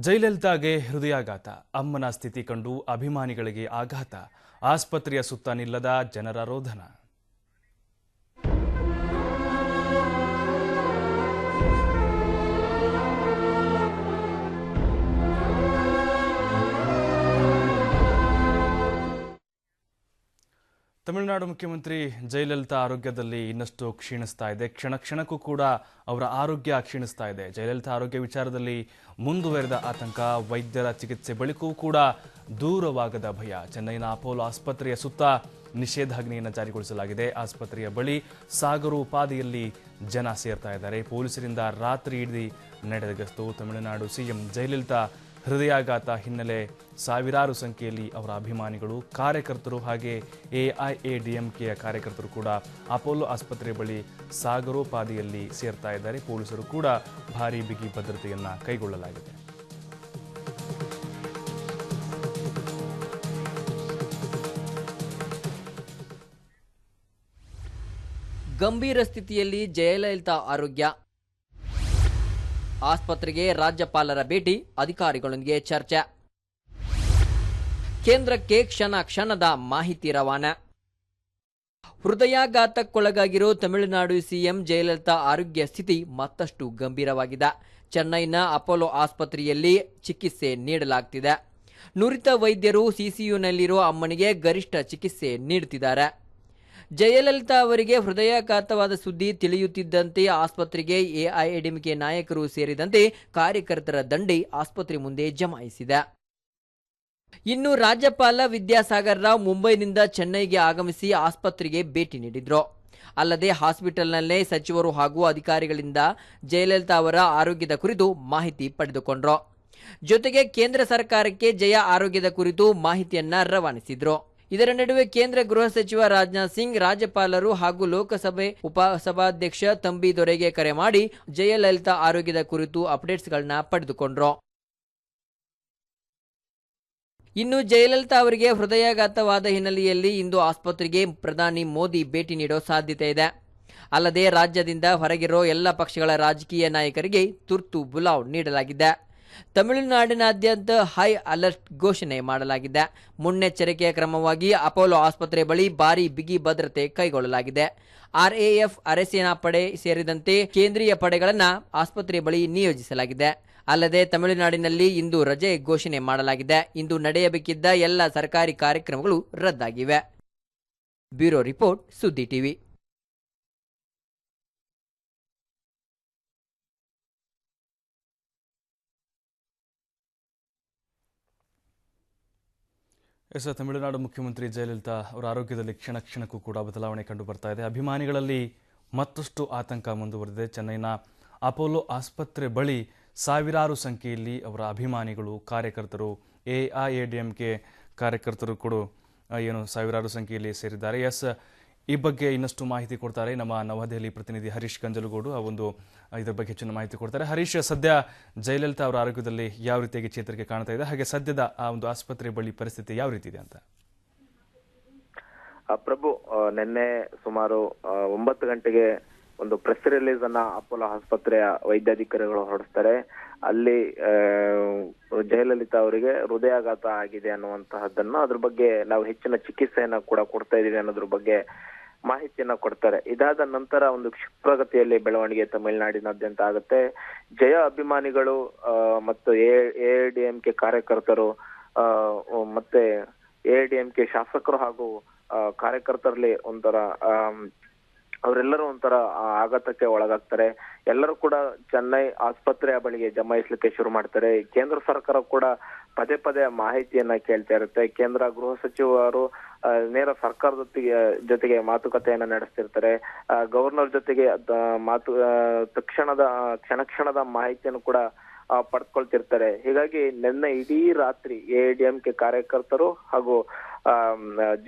ಜಯಲಲಿತಾಗೆ ಹೃದಯಾಘಾತ. ಅಮ್ಮನ ಸ್ಥಿತಿ ಕಂಡು ಅಭಿಮಾನಿಗಳಿಗೆ ಆಘಾತ. ಆಸ್ಪತ್ರೆಯ ಸುತ್ತ ನಿಲ್ಲದ ಜನರ ರೋಧನ. ತಮಿಳುನಾಡು ಮುಖ್ಯಮಂತ್ರಿ ಜಯಲಲಿತಾ ಆರೋಗ್ಯದಲ್ಲಿ ಇನ್ನಷ್ಟು ಕ್ಷೀಣಿಸ್ತಾ ಇದೆ. ಕ್ಷಣ ಕ್ಷಣಕ್ಕೂ ಕೂಡ ಅವರ ಆರೋಗ್ಯ ಕ್ಷೀಣಿಸ್ತಾ ಇದೆ. ಜಯಲಲಿತಾ ಆರೋಗ್ಯ ವಿಚಾರದಲ್ಲಿ ಮುಂದುವರೆದ ಆತಂಕ, ವೈದ್ಯರ ಚಿಕಿತ್ಸೆ ಬಳಿಕವೂ ಕೂಡ ದೂರವಾಗದ ಭಯ. ಚೆನ್ನೈನ ಅಪೋಲೋ ಆಸ್ಪತ್ರೆಯ ಸುತ್ತ ನಿಷೇಧಾಜ್ಞೆಯನ್ನು ಜಾರಿಗೊಳಿಸಲಾಗಿದೆ. ಆಸ್ಪತ್ರೆಯ ಬಳಿ ಸಾಗರ ಉಪಾದಿಯಲ್ಲಿ ಜನ ಸೇರ್ತಾ ಇದ್ದಾರೆ. ಪೊಲೀಸರಿಂದ ರಾತ್ರಿ ಇಡೀ ನಡೆದ ಗಸ್ತು ತಮಿಳುನಾಡು ಸಿಎಂ ಜಯಲಲಿತಾ ಹೃದಯಾಘಾತ ಹಿನ್ನೆಲೆ ಸಾವಿರಾರು ಸಂಖ್ಯೆಯಲ್ಲಿ ಅವರ ಅಭಿಮಾನಿಗಳು, ಕಾರ್ಯಕರ್ತರು ಹಾಗೆ ಎಐಎಡಿಎಂಕೆಯ ಕಾರ್ಯಕರ್ತರು ಕೂಡ ಅಪೋಲೋ ಆಸ್ಪತ್ರೆ ಬಳಿ ಸಾಗರೋಪಾದಿಯಲ್ಲಿ ಸೇರ್ತಾ ಇದ್ದಾರೆ. ಪೊಲೀಸರು ಕೂಡ ಭಾರೀ ಬಿಗಿ ಭದ್ರತೆಯನ್ನು ಕೈಗೊಳ್ಳಲಾಗಿದೆ. ಗಂಭೀರ ಸ್ಥಿತಿಯಲ್ಲಿ ಜಯಲಲಿತಾ ಆರೋಗ್ಯ ಆಸ್ಪತ್ರೆಗೆ ರಾಜ್ಯಪಾಲರ ಭೇಟಿ, ಅಧಿಕಾರಿಗಳೊಂದಿಗೆ ಚರ್ಚೆ. ಕೇಂದ್ರಕ್ಕೆ ಕ್ಷಣ ಕ್ಷಣದ ಮಾಹಿತಿ ರವಾನೆ. ಹೃದಯಾಘಾತಕ್ಕೊಳಗಾಗಿರೋ ತಮಿಳುನಾಡು ಸಿಎಂ ಜಯಲಲಿತಾ ಆರೋಗ್ಯ ಸ್ಥಿತಿ ಮತ್ತಷ್ಟು ಗಂಭೀರವಾಗಿದೆ. ಚೆನ್ನೈನ ಅಪೋಲೋ ಆಸ್ಪತ್ರೆಯಲ್ಲಿ ಚಿಕಿತ್ಸೆ ನೀಡಲಾಗ್ತಿದೆ. ನುರಿತ ವೈದ್ಯರು ಸಿಸಿಯುನಲ್ಲಿರೋ ಅಮ್ಮನಿಗೆ ಗರಿಷ್ಠ ಚಿಕಿತ್ಸೆ ನೀಡುತ್ತಿದ್ದಾರೆ. ಜಯಲಲಿತಾ ಅವರಿಗೆ ಹೃದಯಾಘಾತವಾದ ಸುದ್ದಿ ತಿಳಿಯುತ್ತಿದ್ದಂತೆ ಆಸ್ಪತ್ರೆಗೆ ಎಐಎಡಿಎಂಕೆ ನಾಯಕರು ಸೇರಿದಂತೆ ಕಾರ್ಯಕರ್ತರ ದಂಡಿ ಆಸ್ಪತ್ರೆ ಮುಂದೆ ಜಮಾಯಿಸಿದೆ. ಇನ್ನು ರಾಜ್ಯಪಾಲ ವಿದ್ಯಾಸಾಗರ್ ರಾವ್ ಮುಂಬೈನಿಂದ ಚೆನ್ನೈಗೆ ಆಗಮಿಸಿ ಆಸ್ಪತ್ರೆಗೆ ಭೇಟಿ ನೀಡಿದ್ರು. ಅಲ್ಲದೆ ಹಾಸ್ಪಿಟಲ್ನಲ್ಲೇ ಸಚಿವರು ಹಾಗೂ ಅಧಿಕಾರಿಗಳಿಂದ ಜಯಲಲಿತಾ ಅವರ ಆರೋಗ್ಯದ ಕುರಿತು ಮಾಹಿತಿ ಪಡೆದುಕೊಂಡ್ರು. ಜೊತೆಗೆ ಕೇಂದ್ರ ಸರ್ಕಾರಕ್ಕೆ ಜಯ ಆರೋಗ್ಯದ ಕುರಿತು ಮಾಹಿತಿಯನ್ನ ರವಾನಿಸಿದ್ರು. ಇದರ ನಡುವೆ ಕೇಂದ್ರ ಗೃಹ ಸಚಿವ ರಾಜನಾಥ್ ಸಿಂಗ್, ರಾಜ್ಯಪಾಲರು ಹಾಗೂ ಲೋಕಸಭೆ ಉಪಸಭಾಧ್ಯಕ್ಷ ತಂಬಿ ದೊರೆಗೆ ಕರೆ ಮಾಡಿ ಜಯಲಲಿತಾ ಆರೋಗ್ಯದ ಕುರಿತು ಅಪ್ಡೇಟ್ಸ್ಗಳನ್ನ ಪಡೆದುಕೊಂಡ್ರು. ಇನ್ನು ಜಯಲಲಿತಾ ಅವರಿಗೆ ಹೃದಯಾಘಾತವಾದ ಹಿನ್ನೆಲೆಯಲ್ಲಿ ಇಂದು ಆಸ್ಪತ್ರೆಗೆ ಪ್ರಧಾನಿ ಮೋದಿ ಭೇಟಿ ನೀಡೋ ಸಾಧ್ಯತೆ ಇದೆ. ಅಲ್ಲದೆ ರಾಜ್ಯದಿಂದ ಹೊರಗಿರೋ ಎಲ್ಲ ಪಕ್ಷಗಳ ರಾಜಕೀಯ ನಾಯಕರಿಗೆ ತುರ್ತು ಬುಲಾವ್ ನೀಡಲಾಗಿದೆ. ತಮಿಳುನಾಡಿನಾದ್ಯಂತ ಹೈ ಅಲರ್ಟ್ ಘೋಷಣೆ ಮಾಡಲಾಗಿದೆ. ಮುನ್ನೆಚ್ಚರಿಕೆಯ ಕ್ರಮವಾಗಿ ಅಪೋಲೋ ಆಸ್ಪತ್ರೆ ಬಳಿ ಭಾರಿ ಬಿಗಿ ಭದ್ರತೆ ಕೈಗೊಳ್ಳಲಾಗಿದೆ. ಆರ್ಎಎಫ್, ಅರೆಸೇನಾ ಪಡೆ ಸೇರಿದಂತೆ ಕೇಂದ್ರೀಯ ಪಡೆಗಳನ್ನು ಆಸ್ಪತ್ರೆ ಬಳಿ ನಿಯೋಜಿಸಲಾಗಿದೆ. ಅಲ್ಲದೆ ತಮಿಳುನಾಡಿನಲ್ಲಿ ಇಂದು ರಜೆ ಘೋಷಣೆ ಮಾಡಲಾಗಿದೆ. ಇಂದು ನಡೆಯಬೇಕಿದ್ದ ಎಲ್ಲ ಸರ್ಕಾರಿ ಕಾರ್ಯಕ್ರಮಗಳು ರದ್ದಾಗಿವೆ. ಬ್ಯೂರೋ ರಿಪೋರ್ಟ್ ಸುದ್ದಿ ಟಿವಿ. ಎಸ್ ತಮಿಳುನಾಡು ಮುಖ್ಯಮಂತ್ರಿ ಜಯಲಲಿತಾ ಅವರ ಆರೋಗ್ಯದಲ್ಲಿ ಕ್ಷಣ ಕ್ಷಣಕ್ಕೂ ಕೂಡ ಬದಲಾವಣೆ ಕಂಡು ಬರ್ತಾ ಇದೆ. ಅಭಿಮಾನಿಗಳಲ್ಲಿ ಮತ್ತಷ್ಟು ಆತಂಕ ಮುಂದುವರೆದಿದೆ. ಚೆನ್ನೈನ ಅಪೋಲೋ ಆಸ್ಪತ್ರೆ ಬಳಿ ಸಾವಿರಾರು ಸಂಖ್ಯೆಯಲ್ಲಿ ಅವರ ಅಭಿಮಾನಿಗಳು ಕಾರ್ಯಕರ್ತರು, A I A D M K ಕಾರ್ಯಕರ್ತರು ಕೂಡ ಏನು ಸಾವಿರಾರು ಸಂಖ್ಯೆಯಲ್ಲಿ ಸೇರಿದ್ದಾರೆ. ಎಸ್ ಈ ಬಗ್ಗೆ ಇನ್ನಷ್ಟು ಮಾಹಿತಿ ಕೊಡ್ತಾರೆ ನಮ್ಮ ನವದೆಹಲಿ ಪ್ರತಿನಿಧಿ ಹರೀಶ್ ಗಂಜಲಗೋಡು. ಆ ಒಂದು ಇದರ ಬಗ್ಗೆ ಹೆಚ್ಚಿನ ಮಾಹಿತಿ ಕೊಡ್ತಾರೆ. ಹರೀಶ್, ಸದ್ಯ ಜಯಲಲಿತಾ ಅವರ ಆರೋಗ್ಯದಲ್ಲಿ ಯಾವ ರೀತಿಯಾಗಿ ಚೇತರಿಕೆ ಕಾಣ್ತಾ ಇದೆ? ಹಾಗೆ ಸದ್ಯದ ಆ ಒಂದು ಆಸ್ಪತ್ರೆ ಬಳಿ ಪರಿಸ್ಥಿತಿ ಯಾವ ರೀತಿ ಇದೆ ಅಂತ? ಪ್ರಭು ನಿನ್ನೆ ಸುಮಾರು ಒಂಬತ್ತು ಗಂಟೆಗೆ ಒಂದು ಪ್ರೆಸ್ ರಿಲೀಸ್ ಅನ್ನ ಅಪೋಲೋ ಆಸ್ಪತ್ರೆಯ ವೈದ್ಯಾಧಿಕಾರಿಗಳು ಹೊರಡಿಸ್ತಾರೆ. ಅಲ್ಲಿ ಜಯಲಲಿತಾ ಅವರಿಗೆ ಹೃದಯಾಘಾತ ಆಗಿದೆ ಅನ್ನುವಂತಹದ್ದನ್ನು ಅದ್ರ ಬಗ್ಗೆ ನಾವು ಹೆಚ್ಚಿನ ಚಿಕಿತ್ಸೆಯನ್ನ ಕೂಡ ಕೊಡ್ತಾ ಇದ್ದೀವಿ ಅನ್ನೋದ್ರ ಬಗ್ಗೆ ಮಾಹಿತಿಯನ್ನ ಕೊಡ್ತಾರೆ. ಇದಾದ ನಂತರ ಒಂದು ಕ್ಷಿಪ್ರಗತಿಯಲ್ಲಿ ಬೆಳವಣಿಗೆ ತಮಿಳುನಾಡಿನಾದ್ಯಂತ ಆಗುತ್ತೆ. ಜಯ ಅಭಿಮಾನಿಗಳು ಮತ್ತು ಕೆ ಕಾರ್ಯಕರ್ತರು ಮತ್ತೆ ಕೆ ಶಾಸಕರು ಹಾಗೂ ಕಾರ್ಯಕರ್ತರಲ್ಲಿ ಒಂಥರ ಅವರೆಲ್ಲರೂ ಒಂಥರ ಆಘಾತಕ್ಕೆ ಒಳಗಾಗ್ತಾರೆ. ಎಲ್ಲರೂ ಕೂಡ ಚೆನ್ನೈ ಆಸ್ಪತ್ರೆಯ ಬಳಿಗೆ ಜಮಾಯಿಸ್ಲಿಕ್ಕೆ ಶುರು ಮಾಡ್ತಾರೆ. ಕೇಂದ್ರ ಸರ್ಕಾರ ಕೂಡ ಪದೇ ಪದೇ ಮಾಹಿತಿಯನ್ನ ಕೇಳ್ತಾ ಇರುತ್ತೆ. ಕೇಂದ್ರ ಗೃಹ ಸಚಿವರು ನೇರ ಸರ್ಕಾರದ ಜೊತೆಗೆ ಮಾತುಕತೆಯನ್ನ ನಡೆಸ್ತಿರ್ತಾರೆ. ಗವರ್ನರ್ ಜೊತೆಗೆ ಮಾತು ತಕ್ಷಣದ ಕ್ಷಣ ಕ್ಷಣದ ಮಾಹಿತಿಯನ್ನು ಕೂಡ ಪಡ್ಕೊಳ್ತಿರ್ತಾರೆ. ಹೀಗಾಗಿ ನಿನ್ನೆ ಇಡೀ ರಾತ್ರಿ ಎಐಡಿಎಂಕೆ ಕಾರ್ಯಕರ್ತರು ಹಾಗೂ